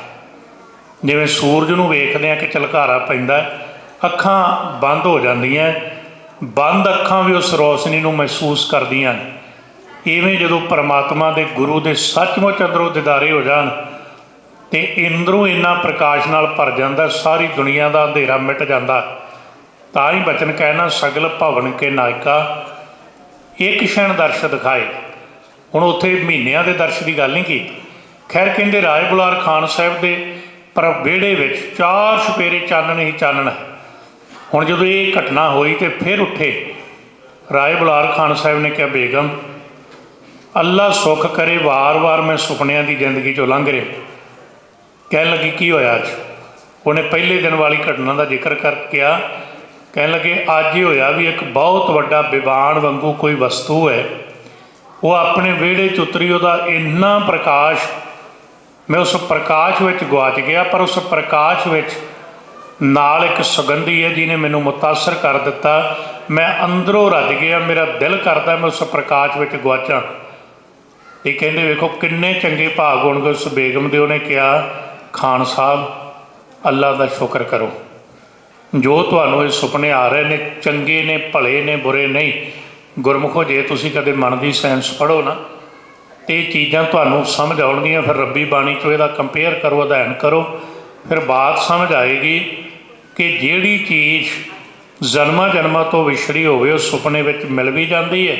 ਜਿਵੇਂ ਸੂਰਜ ਨੂੰ ਵੇਖਦੇ ਆ ਕਿ ਚਲਕਾਰਾ ਪੈਂਦਾ ਅੱਖਾਂ ਬੰਦ ਹੋ ਜਾਂਦੀਆਂ ਬੰਦ ਅੱਖਾਂ ਵੀ ਉਸ ਰੋਸ਼ਨੀ ਨੂੰ ਮਹਿਸੂਸ ਕਰਦੀਆਂ ਨੇ। ਇਵੇਂ ਜਦੋਂ ਪਰਮਾਤਮਾ ਦੇ ਗੁਰੂ ਦੇ ਸੱਚਮੁੱਚ ਅੰਦਰੋਂ ਦਿਦਾਰੇ ਹੋ ਜਾਣ ਤੇ ਇੰਦਰੋਂ ਇੰਨਾ ਪ੍ਰਕਾਸ਼ ਨਾਲ ਭਰ ਜਾਂਦਾ, ਸਾਰੀ ਦੁਨੀਆ ਦਾ ਅੰਧੇਰਾ ਮਿਟ ਜਾਂਦਾ। ਤਾਂ ਹੀ ਬਚਨ ਕਹਿਣਾ, ਸਗਲ ਭਵਨ ਕੇ ਨਾਇਕਾ ਇੱਕ ਛਣ ਦਰਸ਼ ਦਿਖਾਏ। ਹੁਣ ਉੱਥੇ ਮਹੀਨਿਆਂ ਦੇ ਦਰਸ਼ ਦੀ ਗੱਲ ਨਹੀਂ ਕੀਤੀ ਖੈਰ ਕਹਿੰਦੇ, ਰਾਏ ਬੁਲਾਰ ਖਾਨ ਸਾਹਿਬ ਦੇ ਪਰ ਵਿਹੜੇ ਵਿੱਚ ਚਾਰ ਛਪੇਰੇ ਚਾਨਣ ਹੀ ਚਾਨਣ ਹੈ। ਹੁਣ ਜਦੋਂ ਇਹ ਘਟਨਾ ਹੋਈ ਤੇ ਫਿਰ ਉੱਠੇ। ਰਾਏ ਬੁਲਾਰ ਖਾਨ ਸਾਹਿਬ ਨੇ ਕਿਹਾ, ਬੇਗਮ, ਅੱਲਾ ਸੁੱਖ ਕਰੇ, ਵਾਰ-ਵਾਰ ਮੈਂ ਸੁਪਨਿਆਂ ਦੀ ਜ਼ਿੰਦਗੀ ਚੋਂ ਲੰਘ ਰਿਹਾ। ਕਹਿਣ ਲੱਗੀ, ਕੀ ਹੋਇਆ ਅੱਜ? ਉਹਨੇ ਪਹਿਲੇ ਦਿਨ ਵਾਲੀ ਘਟਨਾ ਦਾ ਜ਼ਿਕਰ ਕਰ ਕਿਹਾ। ਕਹਿਣ ਲੱਗੇ, ਅੱਜ ਹੀ ਹੋਇਆ ਵੀ ਇੱਕ ਬਹੁਤ ਵੱਡਾ ਵਿਵਾਨ ਵਾਂਗੂ ਕੋਈ ਵਸਤੂ ਹੈ। ਉਹ ਆਪਣੇ ਵਿਹੜੇ ਚ ਉਤਰੀ, ਉਹਦਾ ਇੰਨਾ ਪ੍ਰਕਾਸ਼, ਮੈਂ ਉਸ ਪ੍ਰਕਾਸ਼ ਵਿੱਚ ਗਵਾਚ ਗਿਆ, ਪਰ ਉਸ ਪ੍ਰਕਾਸ਼ ਵਿੱਚ ਨਾਲ ਇੱਕ ਸੁਗੰਧੀ ਹੈ ਜਿਹਨੇ ਮੈਨੂੰ ਮੁਤਾਸਰ ਕਰ ਦਿੱਤਾ। ਮੈਂ ਅੰਦਰੋਂ ਰੱਜ ਗਿਆ, ਮੇਰਾ ਦਿਲ ਕਰਦਾ ਮੈਂ ਉਸ ਪ੍ਰਕਾਸ਼ ਵਿੱਚ ਗਵਾਚਾਂ ਇਹ ਕਹਿੰਦੇ, ਵੇਖੋ, ਕਿੰਨੇ ਚੰਗੇ ਭਾਗ ਹੋਣਗੇ ਉਸ ਬੇਗਮ ਦੇ। ਉਹਨੇ ਕਿਹਾ ਖਾਨ ਸਾਹਿਬ, ਅੱਲਾ ਦਾ ਸ਼ੁਕਰ ਕਰੋ। ਜੋ ਤੁਹਾਨੂੰ ਇਹ ਸੁਪਨੇ ਆ ਰਹੇ ਨੇ, ਚੰਗੇ ਨੇ, ਭਲੇ ਨੇ, ਬੁਰੇ ਨਹੀਂ, ਗੁਰਮੁਖੋ, ਜੇ ਤੁਸੀਂ ਕਦੇ ਮਨ ਦੀ ਸਾਇੰਸ ਪੜ੍ਹੋ ਨਾ, ਤੇ ਇਹ ਚੀਜ਼ਾਂ ਤੁਹਾਨੂੰ ਸਮਝ ਆਉਣਗੀਆਂ, ਫਿਰ ਰੱਬੀ ਬਾਣੀ ਚੋਂ ਇਹਦਾ ਕੰਪੇਅਰ ਕਰੋ, ਅਧਿਐਨ ਕਰੋ, ਫਿਰ ਬਾਤ ਸਮਝ ਆਏਗੀ ਕਿ ਜਿਹੜੀ ਚੀਜ਼ ਜਨਮਾਂ ਜਨਮਾਂ ਤੋਂ ਵਿਛੜੀ ਹੋਵੇ, ਉਹ ਸੁਪਨੇ ਵਿੱਚ ਮਿਲ ਵੀ ਜਾਂਦੀ ਹੈ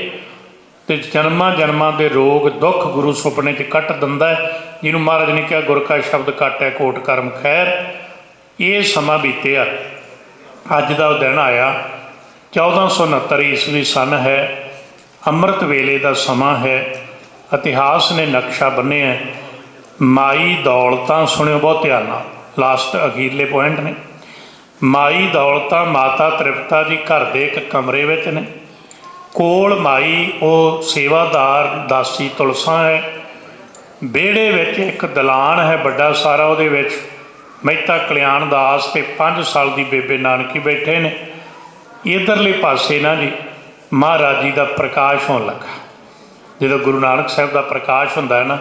ਤੇ ਜਨਮਾਂ ਜਨਮਾਂ ਦੇ ਰੋਗ ਦੁੱਖ ਗੁਰੂ ਸੁਪਨੇ 'ਚ ਕੱਟ ਦਿੰਦਾ ਜਿਹਨੂੰ ਮਹਾਰਾਜ ਨੇ ਕਿਹਾ ਗੁਰ ਕਾ ਸ਼ਬਦ ਕਾਟੈ ਕੋਟ ਕਰਮ ਖੈਰ। ਇਹ ਸਮਾਂ ਬੀਤਿਆ। ਅੱਜ ਦਾ ਉਹ ਦਿਨ ਆਇਆ। 1469 ਈਸਵੀ ਸਨ ਹੈ। ਅੰਮ੍ਰਿਤ ਵੇਲੇ ਦਾ ਸਮਾਂ ਹੈ। ਇਤਿਹਾਸ ਨੇ ਨਕਸ਼ਾ ਬੰਨਿਆ ਮਾਈ ਦੌਲਤਾਂ ਸੁਣਿਓ ਬਹੁਤ ਧਿਆਨ ਨਾਲ। ਲਾਸਟ ਅਖੀਰਲੇ ਪੁਆਇੰਟ ਨੇ। ਮਾਈ ਦੌਲਤਾਂ ਮਾਤਾ ਤ੍ਰਿਪਤਾ ਜੀ ਘਰ ਦੇ ਇੱਕ ਕਮਰੇ ਵਿੱਚ ਨੇ। ਕੋਲ ਮਾਈ, ਉਹ ਸੇਵਾਦਾਰ ਦਾਸੀ ਤੁਲਸਾਂ ਹੈ। ਵਿਹੜੇ ਵਿੱਚ ਇੱਕ ਦਲਾਨ ਹੈ ਵੱਡਾ ਸਾਰਾ, ਉਹਦੇ ਵਿੱਚ ਮਹਿਤਾ ਕਲਿਆਣ ਦਾਸ ਤੇ 5 ਸਾਲ ਦੀ ਬੇਬੇ ਨਾਨਕੀ ਬੈਠੇ ਨੇ। ਇਧਰਲੇ ਪਾਸੇ ਨਾ ਜੀ, ਮਹਾਰਾਜ ਜੀ ਦਾ ਪ੍ਰਕਾਸ਼ ਹੋਣ ਲੱਗਾ। ਜਦੋਂ ਗੁਰੂ ਨਾਨਕ ਸਾਹਿਬ ਦਾ ਪ੍ਰਕਾਸ਼ ਹੁੰਦਾ ਹੈ ਨਾ,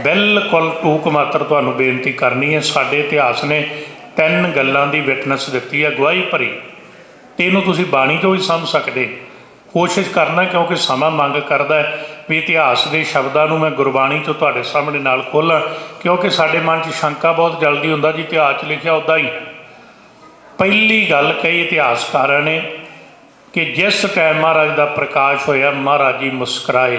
ਬਿਲਕੁਲ ਟੂਕ ਮਾਤਰ ਤੁਹਾਨੂੰ ਬੇਨਤੀ ਕਰਨੀ ਹੈ, ਸਾਡੇ ਇਤਿਹਾਸ ਨੇ ਤਿੰਨ ਗੱਲਾਂ ਦੀ ਵਿਟਨੈਸ ਦਿੱਤੀ ਹੈ ਗਵਾਹੀ ਭਰੀ। ਤੇ ਇਹਨੂੰ ਤੁਸੀਂ ਬਾਣੀ ਤੋਂ ਵੀ ਸਮਝ ਸਕਦੇ। ਕੋਸ਼ਿਸ਼ ਕਰਨਾ ਕਿਉਂਕਿ ਸਮਾਂ ਮੰਗ ਕਰਦਾ ਹੈ। ਵੀ ਇਤਿਹਾਸ ਦੇ ਸ਼ਬਦਾਂ ਨੂੰ ਮੈਂ ਗੁਰਬਾਣੀ ਤੋਂ ਤੁਹਾਡੇ ਸਾਹਮਣੇ ਨਾਲ ਖੋਲਾਂ, ਕਿਉਂਕਿ ਸਾਡੇ ਮਨ 'ਚ ਸ਼ੰਕਾ ਬਹੁਤ ਜਲਦੀ ਹੁੰਦਾ, ਜੀ ਇਤਿਹਾਸ 'ਚ ਲਿਖਿਆ ਉਦਾਂ ਹੀ। ਪਹਿਲੀ ਗੱਲ ਕਹੀ ਇਤਿਹਾਸਕਾਰਾਂ ਨੇ ਕਿ ਜਿਸ ਟਾਈਮ ਮਹਾਰਾਜ ਦਾ ਪ੍ਰਕਾਸ਼ ਹੋਇਆ, ਮਹਾਰਾਜ ਜੀ ਮੁਸਕਰਾਏ।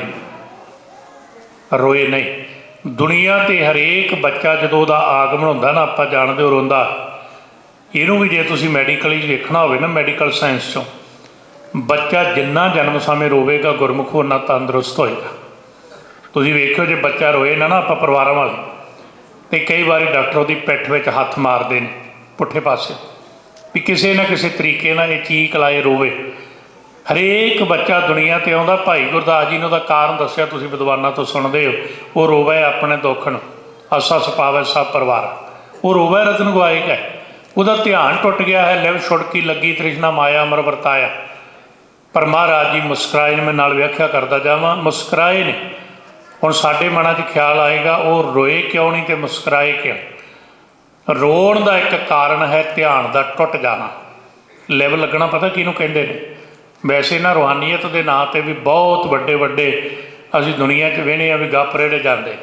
ਰੋਏ ਨਹੀਂ। ਦੁਨੀਆ ਤੇ ਹਰੇਕ ਬੱਚਾ ਜਦੋਂ ਉਹਦਾ ਆਗਮਨ ਹੁੰਦਾ ਨਾ, ਆਪਾਂ ਜਾਣਦੇ ਹੋ ਰੋਂਦਾ। ਇਹਨੂੰ ਵੀ ਜੇ ਤੁਸੀਂ ਮੈਡੀਕਲੀ ਵੇਖਣਾ ਹੋਵੇ ਨਾ ਮੈਡੀਕਲ ਸਾਇੰਸ ਚੋਂ। ਬੱਚਾ ਜਿੰਨਾ ਜਨਮ ਸਮੇਂ ਰੋਵੇਗਾ, ਗੁਰਮੁਖ ਉਹਨਾਂ ਤੰਦਰੁਸਤ ਹੋਏਗਾ। ਤੁਸੀਂ ਵੇਖਿਓ ਜੇ ਬੱਚਾ ਰੋਏ ਨਾ ਨਾ ਆਪਾਂ ਪਰਿਵਾਰਾਂ ਵਾਲੇ। ਤੇ ਕਈ ਵਾਰੀ ਡਾਕਟਰ ਉਹਦੀ ਪਿੱਠ ਵਿੱਚ ਹੱਥ ਮਾਰਦੇ ਨੇ, ਪੁੱਠੇ ਪਾਸੇ। ਵੀ ਕਿਸੇ ਨਾ ਕਿਸੇ ਤਰੀਕੇ ਨਾਲ ਇਹ ਚੀਕ ਲਾਏ ਰੋਵੇ। ਹਰੇਕ ਬੱਚਾ ਦੁਨੀਆ ਤੇ ਆਉਂਦਾ, ਭਾਈ ਗੁਰਦਾਸ ਜੀ ਨੇ ਉਹਦਾ ਕਾਰਨ ਦੱਸਿਆ, ਤੁਸੀਂ ਵਿਦਵਾਨਾਂ ਤੋਂ ਸੁਣਦੇ ਹੋ। ਉਹ ਰੋਵੇ ਆਪਣੇ ਦੁੱਖ ਨੂੰ। ਅਸਾ ਸਪਾਵੇ ਸਭ ਪਰਿਵਾਰ। ਉਹ ਰੋਵੇ ਰਤਨ ਗਵਾਏ ਹੈ ਉਹਦਾ ਧਿਆਨ ਟੁੱਟ ਗਿਆ ਹੈ, ਲਿਵ ਛੁੜਕੀ ਲੱਗੀ, ਤ੍ਰਿਸ਼ਨਾ ਮਾਇਆ ਅਮਰ ਵਰਤਾਇਆ। ਪਰ ਮਹਾਰਾਜ ਜੀ ਮੁਸਕਰਾਏ ਨੇ, ਮੈਂ ਨਾਲ ਵਿਆਖਿਆ ਕਰਦਾ ਜਾਵਾਂ। ਮੁਸਕਰਾਏ ਨੇ। ਹੁਣ ਸਾਡੇ ਮਨਾਂ 'ਚ ਖਿਆਲ ਆਏਗਾ, ਉਹ ਰੋਏ ਕਿਉਂ ਨਹੀਂ ਤੇ ਮੁਸਕਰਾਏ ਕਿਉਂ? ਰੋਣ ਦਾ ਇੱਕ ਕਾਰਨ ਹੈ ਧਿਆਨ ਦਾ, ਟੁੱਟ ਜਾਣਾ। ਲੈਵਲ ਲੱਗਣਾ, ਪਤਾ ਕਿਹਨੂੰ ਕਹਿੰਦੇ ਨੇ? ਵੈਸੇ ਨਾ ਰੂਹਾਨੀਅਤ ਦੇ ਨਾਂ ਤੇ ਵੀ ਬਹੁਤ ਵੱਡੇ ਵੱਡੇ ਅਸੀਂ ਦੁਨੀਆ 'ਚ ਵੇਹਣੇ ਆ ਵੀ ਗੱਪ ਰੇੜੇ ਜਾਂਦੇ।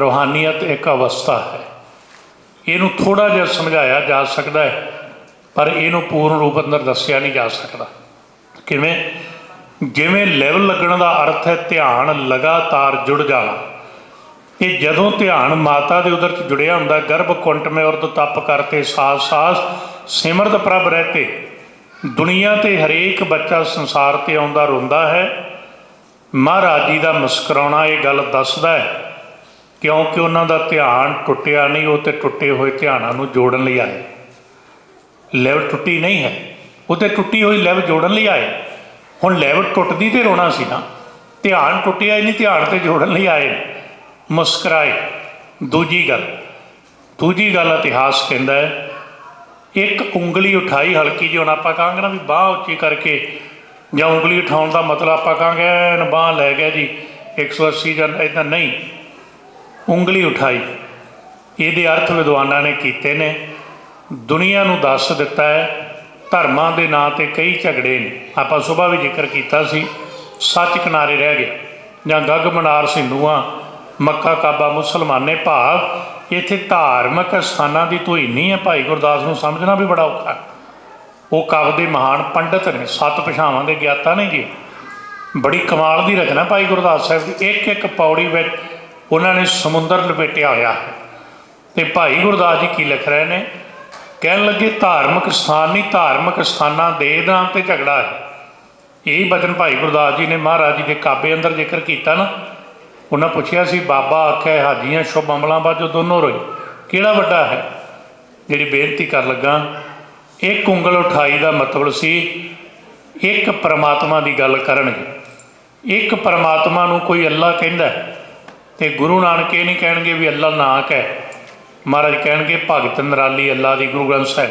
ਰੂਹਾਨੀਅਤ ਇੱਕ ਅਵਸਥਾ ਹੈ। ਇਹਨੂੰ ਥੋੜਾ ਜਿਹਾ ਸਮਝਾਇਆ ਜਾ ਸਕਦਾ ਹੈ, ਪਰ ਇਹਨੂੰ ਪੂਰਨ ਰੂਪ ਅੰਦਰ ਦੱਸਿਆ ਨਹੀਂ ਜਾ ਸਕਦਾ। ਕਿਵੇਂ, ਜਿਵੇਂ ਲੈਵਲ ਲੱਗਣ ਦਾ ਅਰਥ ਹੈ ਧਿਆਨ ਲਗਾਤਾਰ ਜੁੜ ਜਾਣਾ। ਇਹ ਜਦੋਂ ਧਿਆਨ ਮਾਤਾ ਦੇ ਉਦਰ ਚ ਜੁੜਿਆ ਹੁੰਦਾ, ਗਰਭ ਕੁੰਟ ਮੇ ਉਰਦ ਤਪ ਕਰਤੇ ਸਾਸ ਸਾਸ ਸਿਮਰਤ ਪ੍ਰਭ ਰਹਤੇ ਦੁਨੀਆ ਤੇ ਹਰੇਕ ਬੱਚਾ ਸੰਸਾਰ ਤੇ ਆਉਂਦਾ ਰੋਂਦਾ ਹੈ। ਮਹਾਰਾਜ ਜੀ ਦਾ ਮੁਸਕਰਾਉਣਾ ਇਹ ਗੱਲ ਦੱਸਦਾ ਹੈ, ਕਿਉਂਕਿ ਉਹਨਾਂ ਦਾ ਧਿਆਨ ਟੁੱਟਿਆ ਨਹੀਂ, ਉਹ ਤੇ ਟੁੱਟੇ ਹੋਏ ਧਿਆਨਾਂ ਨੂੰ ਜੋੜਨ ਲਈ ਆਏ। ਲੈਵ ਟੁੱਟੀ ਨਹੀਂ ਹੈ। ਉਹ ਤੇ ਟੁੱਟੀ ਹੋਈ ਲੈਵ ਜੋੜਨ ਲਈ ਆਏ। ਹੁਣ ਲੈਵ ਟੁੱਟਦੀ ਤੇ ਰੋਣਾ ਸੀ ਨਾ। ਧਿਆਨ ਟੁੱਟਿਆ ਹੀ ਨਹੀਂ, ਧਿਆਨ ਤੇ ਜੋੜਨ ਲਈ ਆਏ। ਮੁਸਕਰਾਏ। ਦੂਜੀ ਗੱਲ। ਦੂਜੀ ਗੱਲ ਇਤਿਹਾਸ ਕਹਿੰਦਾ ਹੈ, ਇੱਕ ਉਂਗਲੀ ਉਠਾਈ ਹਲਕੀ ਜਿਹੀ, ਹੁਣ ਆਪਾਂ ਕਹਾਂਗੇ ਨਾ ਵੀ ਬਾਹ ਉੱਚੀ ਕਰਕੇ ਜਾਂ ਉਂਗਲੀ ਉਠਾਉਣ ਦਾ ਮਤਲਬ ਆਪਾਂ ਕਹਾਂਗੇ ਐਨ ਬਾਹ ਲੈ ਗਿਆ ਜੀ 180 ਜਾਂ ਇਦਾਂ ਨਹੀਂ। ਉਂਗਲੀ ਉਠਾਈ। ਇਹਦੇ ਅਰਥ ਵਿਦਵਾਨਾਂ ਨੇ ਕੀਤੇ ਨੇ। ਦੁਨੀਆ ਨੂੰ ਦੱਸ ਦਿੱਤਾ ਹੈ ਧਰਮਾਂ ਦੇ ਨਾਂ ਤੇ ਕਈ ਝਗੜੇ ਨੇ। ਆਪਾਂ ਸਵੇਰ ਵੀ ਜ਼ਿਕਰ ਕੀਤਾ ਸੀ, ਸੱਚ ਕਿਨਾਰੇ ਰਹਿ ਗਿਆ। ਜਾਂ ਗੱਗ ਮਨਾਰ ਸਿੰਧੂਆਂ, ਮੱਕਾ ਕਾਬਾ ਮੁਸਲਮਾਨੇ ਭਾਵ ਇੱਥੇ ਧਾਰਮਿਕ ਸਥਾਨਾਂ ਦੀ ਧੋਈ ਨਹੀਂ ਹੈ। ਭਾਈ ਗੁਰਦਾਸ ਨੂੰ ਸਮਝਣਾ ਵੀ ਬੜਾ ਔਖਾ ਉਹ ਕਾਵ ਦੇ ਮਹਾਨ ਪੰਡਤ ਨੇ, ਸੱਤ ਭਾਸ਼ਾਵਾਂ ਦੇ ਗਿਆਤਾ ਨੇ ਜੀ। ਬੜੀ ਕਮਾਲ ਦੀ ਰਚਨਾ ਭਾਈ ਗੁਰਦਾਸ ਸਾਹਿਬ ਦੀ। ਇੱਕ ਇੱਕ ਪੌੜੀ ਵਿੱਚ ਉਹਨਾਂ ਨੇ ਸਮੁੰਦਰ ਲਪੇਟਿਆ ਹੋਇਆ ਹੈ। ਤੇ ਭਾਈ ਗੁਰਦਾਸ ਜੀ ਕੀ ਲਿਖ ਰਹੇ ਨੇ? ਕਹਿਣ ਲੱਗੇ ਧਾਰਮਿਕ ਸਥਾਨ ਨਹੀਂ ਧਾਰਮਿਕ ਸਥਾਨਾਂ ਦੇ ਨਾਮ ਤੇ ਝਗੜਾ ਹੈ। ਇਹ ਬਚਨ ਭਾਈ ਗੁਰਦਾਸ ਜੀ ਨੇ ਮਹਾਰਾਜ ਜੀ ਦੇ ਕਾਬੇ ਅੰਦਰ ਜ਼ਿਕਰ ਕੀਤਾ ਨਾ। ਉਹਨਾਂ ਪੁੱਛਿਆ ਸੀ ਬਾਬਾ ਆਖਿਆ ਹਾਜੀਆਂ ਸ਼ੁਭ ਅਮਲਾਂ ਬਾਝੋਂ ਦੋਨੋਂ ਰੋਏ ਕਿਹੜਾ ਵੱਡਾ ਹੈ? ਜਿਹੜੀ ਬੇਨਤੀ ਕਰ ਲੱਗਾ ਇੱਕ ਉਂਗਲ ਉਠਾਈ ਦਾ ਮਤਲਬ ਸੀ ਇੱਕ ਪਰਮਾਤਮਾ ਦੀ ਗੱਲ ਕਰਨਗੇ। ਇੱਕ ਪਰਮਾਤਮਾ ਨੂੰ ਕੋਈ ਅੱਲਾ ਕਹਿੰਦਾ ਹੈ, ਤੇ ਗੁਰੂ ਨਾਨਕ ਇਹ ਨਹੀਂ ਕਹਿਣਗੇ ਵੀ ਅੱਲਾ ਨਾ ਹੈ ਮਹਾਰਾਜ ਕਹਿਣਗੇ, ਭਗਤ ਨਰਾਲੀ ਅੱਲਾ ਦੀ ਗੁਰੂ ਗ੍ਰੰਥ ਸਾਹਿਬ।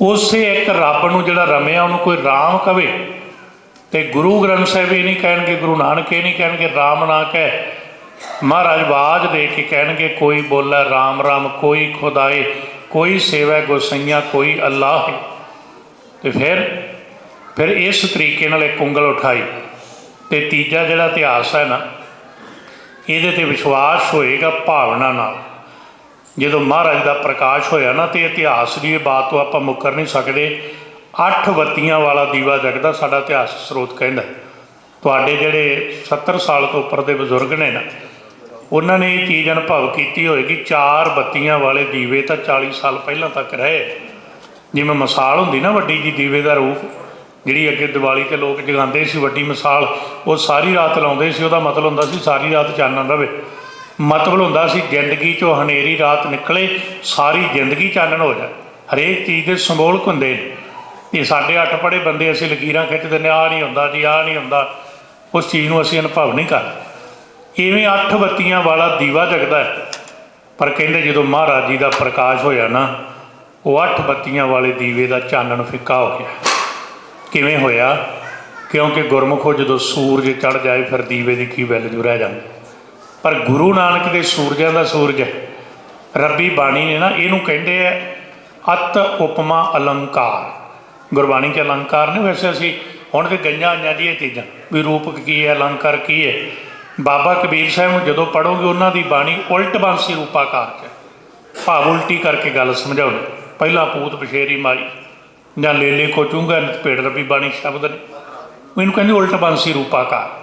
ਉਸੇ ਇੱਕ ਰੱਬ ਨੂੰ ਜਿਹੜਾ ਰਮਿਆ, ਉਹਨੂੰ ਕੋਈ ਰਾਮ ਕਵੇ। ਤੇ ਗੁਰੂ ਗ੍ਰੰਥ ਸਾਹਿਬ ਇਹ ਨਹੀਂ ਕਹਿਣਗੇ, ਗੁਰੂ ਨਾਨਕ ਇਹ ਨਹੀਂ ਕਹਿਣਗੇ, ਰਾਮ ਨਾ ਕਹਿ। ਮਹਾਰਾਜ ਆਵਾਜ਼ ਦੇ ਕੇ ਕਹਿਣਗੇ, ਕੋਈ ਬੋਲੇ, ਰਾਮ ਰਾਮ, ਕੋਈ ਖੁਦਾਏ, ਕੋਈ ਸੇਵਾ ਗੋਸਈਆ, ਕੋਈ ਅੱਲਾਹ ਹੈ ਤੇ ਫਿਰ ਫਿਰ ਇਸ ਤਰੀਕੇ ਨਾਲ ਇੱਕ ਉਂਗਲ ਉਠਾਈ। ਤੇ ਤੀਜਾ ਜਿਹੜਾ ਇਤਿਹਾਸ ਹੈ ਨਾ, ਇਹਦੇ ਤੇ ਵਿਸ਼ਵਾਸ ਹੋਏਗਾ ਭਾਵਨਾ ਨਾਲ। ਜਦੋਂ ਮਹਾਰਾਜ ਦਾ ਪ੍ਰਕਾਸ਼ ਹੋਇਆ ਨਾ, ਤੇ ਇਤਿਹਾਸ ਦੀ ਇਹ ਬਾਤ ਤੋਂ ਆਪਾਂ ਮੁੱਕਰ ਨਹੀਂ ਸਕਦੇ। ਅੱਠ ਬੱਤੀਆਂ ਵਾਲਾ ਦੀਵਾ ਜਗਦਾ ਸਾਡਾ ਇਤਿਹਾਸ ਸਰੋਤ ਕਹਿੰਦਾ। ਤੁਹਾਡੇ ਜਿਹੜੇ 70 ਸਾਲ ਤੋਂ ਉੱਪਰ ਦੇ ਬਜ਼ੁਰਗ ਨੇ ਨਾ, ਉਹਨਾਂ ਨੇ ਇਹ ਚੀਜ਼ ਅਨੁਭਵ ਕੀਤੀ ਹੋਏਗੀ, ਚਾਰ ਬੱਤੀਆਂ ਵਾਲੇ ਦੀਵੇ ਤਾਂ 40 ਸਾਲ ਪਹਿਲਾਂ ਤੱਕ ਰਹੇ। ਜਿਵੇਂ ਮਿਸਾਲ ਹੁੰਦੀ ਨਾ ਵੱਡੀ ਜੀ ਦੀਵੇ ਦਾ ਰੂਪ, ਜਿਹੜੀ ਅੱਗੇ ਦੀਵਾਲੀ ਤੇ ਲੋਕ ਜਗਾਉਂਦੇ ਸੀ ਵੱਡੀ ਮਿਸਾਲ, ਉਹ ਸਾਰੀ ਰਾਤ ਲਾਉਂਦੇ ਸੀ, ਉਹਦਾ ਮਤਲਬ ਹੁੰਦਾ ਸੀ ਸਾਰੀ ਰਾਤ ਚਾਨਣ ਰਵੇ। ਮਤਲਬ ਹੁੰਦਾ ਸੀ, ਜ਼ਿੰਦਗੀ ਚੋਂ ਹਨੇਰੀ ਰਾਤ ਨਿਕਲੇ, ਸਾਰੀ ਜ਼ਿੰਦਗੀ ਚਾਨਣ ਹੋ ਜਾਏ ਹਰੇਕ ਚੀਜ਼ ਦੇ ਸਿੰਬੋਲਕ ਹੁੰਦੇ ਨੇ। ਇਹ ਸਾਡੇ ਅੱਠ ਪੜੇ ਬੰਦੇ ਅਸੀਂ ਲਕੀਰਾਂ ਖਿੱਚ ਦਿੰਦੇ ਆ ਨਹੀਂ ਹੁੰਦਾ ਜੀ ਆ ਨਹੀਂ ਹੁੰਦਾ। ਉਸ ਚੀਜ਼ ਨੂੰ ਅਸੀਂ ਅਨੁਭਵ ਨਹੀਂ ਕਰਦੇ ਇਵੇਂ ਅੱਠ ਬੱਤੀਆਂ ਵਾਲਾ ਦੀਵਾ ਜਗਦਾ ਹੈ। ਪਰ ਕਹਿੰਦੇ ਜਦੋਂ ਮਹਾਰਾਜ ਜੀ ਦਾ ਪ੍ਰਕਾਸ਼ ਹੋਇਆ ਨਾ, ਉਹ ਅੱਠ ਬੱਤੀਆਂ ਵਾਲੇ ਦੀਵੇ ਦਾ ਚਾਨਣ ਫਿੱਕਾ ਹੋ ਗਿਆ। ਕਿਵੇਂ ਹੋਇਆ? ਕਿਉਂਕਿ ਗੁਰਮੁਖੋ ਜਦੋਂ ਸੂਰਜ ਚੜ ਜਾਏ, ਫਿਰ ਦੀਵੇ ਦੀ ਕੀ ਵੈਲਿਊ ਰਹਿ ਜਾਂਦੀ? ਪਰ ਗੁਰੂ ਨਾਨਕ ਦੇ ਸੂਰਜਾਂ ਦਾ ਸੂਰਜ ਹੈ। ਰੱਬੀ ਬਾਣੀ ਨੇ ਨਾ ਇਹਨੂੰ ਕਹਿੰਦੇ ਆ, ਅਤ ਉਪਮਾ ਅਲੰਕਾਰ। ਗੁਰਬਾਣੀ ਚ ਅਲੰਕਾਰ ਨੇ ਵੈਸੇ ਅਸੀਂ ਹੁਣ ਤੇ ਗਈਆਂ ਆਈਆਂ ਜੀ ਇਹ ਚੀਜ਼ਾਂ, ਵੀ ਰੂਪਕ ਕੀ ਹੈ, ਅਲੰਕਾਰ ਕੀ ਹੈ। ਬਾਬਾ ਕਬੀਰ ਸਾਹਿਬ ਨੂੰ ਜਦੋਂ ਪੜੋਗੇ ਉਹਨਾਂ ਦੀ ਬਾਣੀ ਉਲਟ ਬਾਂਸੀ ਰੂਪਾਕਾਰ ਚ ਭਾਵ ਉਲਟੀ ਕਰਕੇ ਗੱਲ ਸਮਝਾਉਣੀ। ਪਹਿਲਾਂ ਪੂਤ ਬਸ਼ੇਰੀ ਮਾਰੀ, ਜਾਂ ਲੇਲੇ ਕੋ ਚੁੰਗਾ ਪੇੜ ਰੱਬੀ ਬਾਣੀ ਸ਼ਬਦ ਨੇ। ਇਹਨੂੰ ਕਹਿੰਦੇ ਉਲਟ ਬਾਂਸੀ ਰੂਪਾਕਾਰ।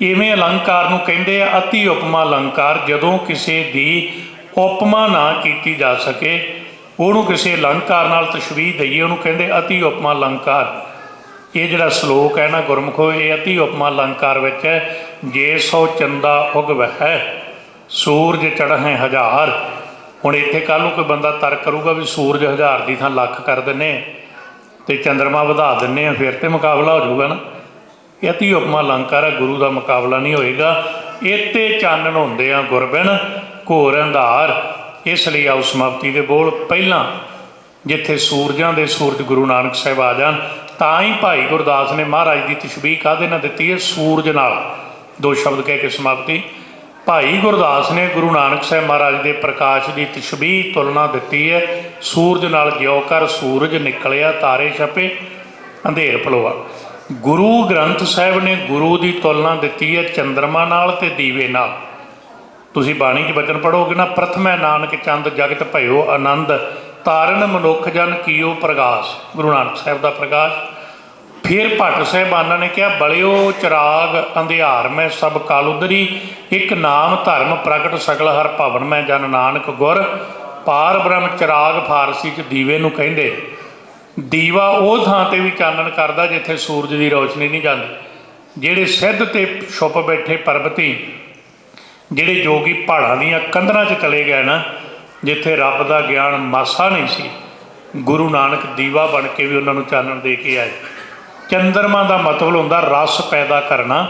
ਇਵੇਂ ਅਲੰਕਾਰ ਨੂੰ ਕਹਿੰਦੇ ਆ, ਅਤੀ ਉਪਮਾ ਅਲੰਕਾਰ, ਜਦੋਂ ਕਿਸੇ ਦੀ ਉਪਮਾ ਨਾ ਕੀਤੀ ਜਾ ਸਕੇ, ਉਹਨੂੰ ਕਿਸੇ ਅਲੰਕਾਰ ਨਾਲ ਤਸ਼ਬੀਹ ਦਈਏ, ਉਹਨੂੰ ਕਹਿੰਦੇ ਅਤੀ ਉਪਮਾ ਅਲੰਕਾਰ। ਇਹ ਜਿਹੜਾ ਸ਼ਲੋਕ ਹੈ ਨਾ ਗੁਰਮੁਖੋ, ਇਹ ਅਤੀ ਉਪਮਾ ਅਲੰਕਾਰ ਵਿੱਚ ਹੈ, ਜੇ ਸੋ ਚੰਦਾ ਉਗਵ ਹੈ ਸੂਰਜ ਚੜ੍ਹੇ ਹਜ਼ਾਰ। ਹੁਣ ਇੱਥੇ ਕੱਲ ਨੂੰ ਕੋਈ ਬੰਦਾ ਤਰਕ ਕਰੂਗਾ ਵੀ ਸੂਰਜ ਹਜ਼ਾਰ ਦੀ ਥਾਂ ਲੱਖ ਕਰ ਦਿੰਨੇ ਆ, ਤੇ ਚੰ드ਰਮਾ ਵਧਾ ਦਿੰਨੇ ਆ, ਫਿਰ ਤੇ ਮੁਕਾਬਲਾ ਹੋ ਜਾਊਗਾ ਨਾ। ਇਹ ਅਤੀ ਉਪਮਾ ਅਲੰਕਾਰ ਹੈ, ਗੁਰੂ ਦਾ ਮੁਕਾਬਲਾ ਨਹੀਂ ਹੋਏਗਾ। ਇੱਥੇ ਚਾਨਣ ਹੁੰਦੇ ਆ ਗੁਰਬਿਨ ਘੋਰ ਅੰਧਾਰ। ਇਸ ਲਈ ਆਉ ਸਮਾਪਤੀ ਦੇ ਬੋਲ ਪਹਿਲਾਂ ਜਿੱਥੇ ਸੂਰਜਾਂ ਦੇ ਸੂਰਜ ਗੁਰੂ ਨਾਨਕ ਸਾਹਿਬ ਆ ਜਾਣ, ਤਾਂ ਹੀ ਭਾਈ ਗੁਰਦਾਸ ਨੇ ਮਹਾਰਾਜ ਦੀ ਤਸ਼ਬੀਹ ਕਾਹਦੇ ਨਾਲ ਦਿੱਤੀ ਹੈ? ਸੂਰਜ ਨਾਲ। ਦੋ ਸ਼ਬਦ ਕਹਿ ਕੇ ਸਮਾਪਤੀ। ਭਾਈ ਗੁਰਦਾਸ ਨੇ ਗੁਰੂ ਨਾਨਕ ਸਾਹਿਬ ਮਹਾਰਾਜ ਦੇ ਪ੍ਰਕਾਸ਼ ਦੀ ਤਸ਼ਬੀਹ ਤੁਲਨਾ ਦਿੱਤੀ ਹੈ। ਸੂਰਜ ਨਾਲ ਜਿਉ ਕਰ ਸੂਰਜ ਨਿਕਲਿਆ, ਤਾਰੇ ਛਪੇ, ਅੰਧੇਰ ਪਲੋਆ ਗੁਰੂ ਗ੍ਰੰਥ ਸਾਹਿਬ ਨੇ ਗੁਰੂ ਦੀ ਤੁਲਨਾ ਦਿੱਤੀ ਹੈ ਚੰਦਰਮਾ ਨਾਲ ਤੇ ਦੀਵੇ ਨਾਲ। ਤੁਸੀਂ ਬਾਣੀ 'ਚ ਬਚਨ ਪੜੋਗੇ ਨਾ, ਪ੍ਰਥਮੈ ਨਾਨਕ ਚੰਦ ਜਗਤ ਭਇਓ ਆਨੰਦ, ਤਾਰਨ ਮਨੁੱਖ ਜਨ ਕੀਓ ਪ੍ਰਗਾਸ। ਗੁਰੂ ਨਾਨਕ ਸਾਹਿਬ ਦਾ ਪ੍ਰਕਾਸ਼ ਫਿਰ ਭੱਟ ਸਾਹਿਬਾਨਾਂ ਨੇ ਕਿਹਾ, ਬਲਿਓ ਚਰਾਗ ਅੰਧਿਆਰ, ਮੈਂ ਸਭ ਕਾਲ ਉਦਰੀ ਇੱਕ ਨਾਮ ਧਰਮ ਪ੍ਰਗਟ ਸਗਲ ਹਰ ਭਵਨ, ਮੈਂ ਜਨ ਨਾਨਕ ਗੁਰ, ਪਾਰ ਬ੍ਰਹਮ ਚਰਾਗ ਫਾਰਸੀ 'ਚ ਦੀਵੇ ਨੂੰ ਕਹਿੰਦੇ। ਦੀਵਾ ਉਹ ਥਾਂ ਤੇ ਵੀ ਚਾਨਣ ਕਰਦਾ ਜਿੱਥੇ ਸੂਰਜ ਦੀ ਰੋਸ਼ਨੀ ਨਹੀਂ ਜਾਂਦੀ। ਜਿਹੜੇ ਸਿੱਧ ਤੇ ਛੁਪ ਬੈਠੇ ਪਰਬਤੀ, ਜਿਹੜੇ ਜੋਗੀ ਪਹਾੜਾਂ ਦੀਆਂ ਕੰਧਰਾਂ 'ਚ ਚਲੇ ਗਏ ਨਾ, ਜਿੱਥੇ ਰੱਬ ਦਾ ਗਿਆਨ ਮਾਸਾ ਨਹੀਂ ਸੀ, ਗੁਰੂ ਨਾਨਕ ਦੀਵਾ ਬਣ ਕੇ ਵੀ ਉਹਨਾਂ ਨੂੰ ਚਾਨਣ ਦੇ ਕੇ ਆਏ। ਚੰਦਰਮਾ ਦਾ ਮਤਲਬ ਹੁੰਦਾ ਰਸ ਪੈਦਾ ਕਰਨਾ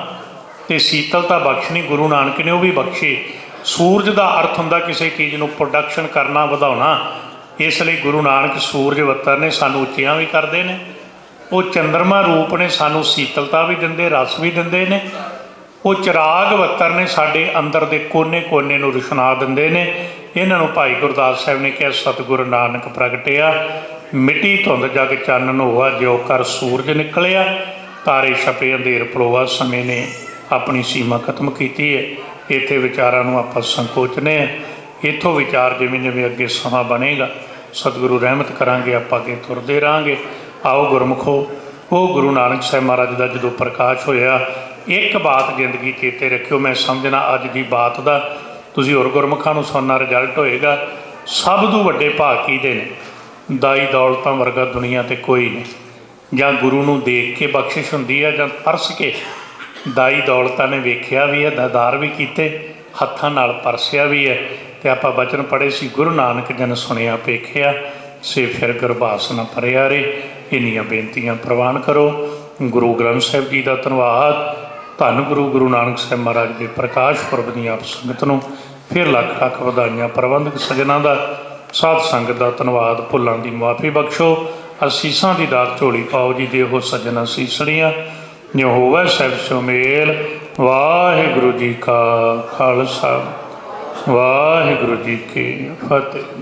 ਤੇ ਸੀਤਲਤਾ ਬਖਸ਼ਣੀ, ਗੁਰੂ ਨਾਨਕ ਨੇ ਉਹ ਵੀ ਬਖਸ਼ੀ। ਸੂਰਜ ਦਾ ਅਰਥ ਹੁੰਦਾ ਕਿਸੇ ਚੀਜ਼ ਨੂੰ ਪ੍ਰੋਡਕਸ਼ਨ ਕਰਨਾ, ਵਧਾਉਣਾ। ਇਸ ਲਈ ਗੁਰੂ ਨਾਨਕ ਸੂਰਜ ਅਵਤਾਰ ਨੇ ਸਾਨੂੰ ਉੱਚੀਆਂ ਵੀ ਕਰਦੇ ਨੇ। ਉਹ ਚੰਦਰਮਾ ਰੂਪ ਨੇ, ਸਾਨੂੰ ਸੀਤਲਤਾ ਵੀ ਦਿੰਦੇ, ਰਸ ਵੀ ਦਿੰਦੇ ਨੇ। ਉਹ ਚਿਰਾਗ ਅਵਤਾਰ ਨੇ, ਸਾਡੇ ਅੰਦਰ ਦੇ ਕੋਨੇ-ਕੋਨੇ ਨੂੰ ਰੁਸ਼ਨਾ ਦਿੰਦੇ ਨੇ। ਇਹਨਾਂ ਨੂੰ ਭਾਈ ਗੁਰਦਾਸ ਸਾਹਿਬ ਨੇ ਕਿਹਾ, ਸਤਿਗੁਰੂ ਨਾਨਕ ਪ੍ਰਗਟਿਆ, ਮਿੱਟੀ ਧੁੰਦ ਜਗ ਚਾਨਣ ਹੋਆ ਜਿਉ ਕਰ ਸੂਰਜ ਨਿਕਲਿਆ, ਤਾਰੇ ਛਪੇ ਅੰਧੇਰ ਪਰੋਵਾ ਸਮੇਂ ਨੇ ਆਪਣੀ ਸੀਮਾ ਖਤਮ ਕੀਤੀ ਹੈ ਇੱਥੇ ਵਿਚਾਰਾਂ ਨੂੰ ਆਪਾਂ ਸੰਕੋਚਨੇ ਆ ਇੱਥੋਂ ਵਿਚਾਰ ਜਿਵੇਂ ਜਿਵੇਂ ਅੱਗੇ ਸਮਾਂ ਬਣੇਗਾ, ਸਤਿਗੁਰੂ ਰਹਿਮਤ ਕਰਾਂਗੇ, ਆਪਾਂ ਅੱਗੇ ਤੁਰਦੇ ਰਾਂਗੇ ਆਓ ਗੁਰਮੁਖੋ, ਉਹ ਗੁਰੂ ਨਾਨਕ ਸਾਹਿਬ ਮਹਾਰਾਜ ਦਾ ਜਦੋਂ ਪ੍ਰਕਾਸ਼ ਹੋਇਆ, ਇੱਕ ਬਾਤ ਜ਼ਿੰਦਗੀ ਚੇਤੇ ਰੱਖਿਓ, ਮੈਂ ਸਮਝਣਾ ਅੱਜ ਦੀ ਬਾਤ ਦਾ। ਤੁਸੀਂ ਹੋਰ ਗੁਰਮੁਖਾਂ ਨੂੰ ਸੁਣਨਾ ਰਿਜ਼ਲਟ ਹੋਏਗਾ। ਸਭ ਤੋਂ ਵੱਡੇ ਭਾਗ ਕਿਹਦੇ ਨੇ? ਦਾਈ ਦੌਲਤਾਂ ਵਰਗਾ ਦੁਨੀਆ ਤੇ ਕੋਈ ਨਹੀਂ। ਜਾਂ ਗੁਰੂ ਨੂੰ ਦੇਖ ਕੇ ਬਖਸ਼ਿਸ਼ ਹੁੰਦੀ ਹੈ ਜਾਂ ਪਰਸ ਕੇ? ਦਾਈ ਦੌਲਤਾਂ ਨੇ ਵੇਖਿਆ ਵੀ ਹੈ ਦਾਦਾਰ ਵੀ ਕੀਤੇ, ਹੱਥਾਂ ਨਾਲ ਪਰਸਿਆ ਵੀ ਹੈ। ਤੇ ਆਪਾਂ ਬਚਨ ਪੜ੍ਹੇ ਸੀ, ਗੁਰੂ ਨਾਨਕ ਜਨ ਸੁਣਿਆ ਪੇਖਿਆ ਸੇ ਫਿਰ ਗਰਭਾਸ ਨਾ ਭਰਿਆ ਰੇ। ਇੰਨੀਆਂ ਬੇਨਤੀਆਂ ਪ੍ਰਵਾਨ ਕਰੋ। ਗੁਰੂ ਗ੍ਰੰਥ ਸਾਹਿਬ ਜੀ ਦਾ ਧੰਨਵਾਦ। ਧੰਨ ਗੁਰੂ ਗੁਰੂ ਨਾਨਕ ਸਾਹਿਬ ਮਹਾਰਾਜ ਦੇ ਪ੍ਰਕਾਸ਼ ਪੁਰਬ ਦੀ ਆਪ ਸੰਗਤ ਨੂੰ। ਫਿਰ ਲੱਖ ਲੱਖ ਵਧਾਈਆਂ ਪ੍ਰਬੰਧਕ ਸਜਣਾ ਦਾ। ਸਾਧ ਸੰਗਤ ਦਾ ਧੰਨਵਾਦ। ਭੁੱਲਾਂ ਦੀ ਮਾਫੀ ਬਖਸ਼ੋ। ਅਸੀਸਾਂ ਦੀ ਦਾਤ ਝੋਲੀ ਪਾਓ ਜੀ ਦੇ ਦੇਹੋ ਸਜਣਾ ਅਸੀਸੜੀਆਂ ਜੋ ਹੋਵੇ ਸਭ ਸੁਮੇਲ। ਵਾਹਿਗੁਰੂ ਜੀ ਕਾ ਖਾਲਸਾ। ਵਾਹਿਗੁਰੂ ਜੀ ਕੀ ਫਤਿਹ।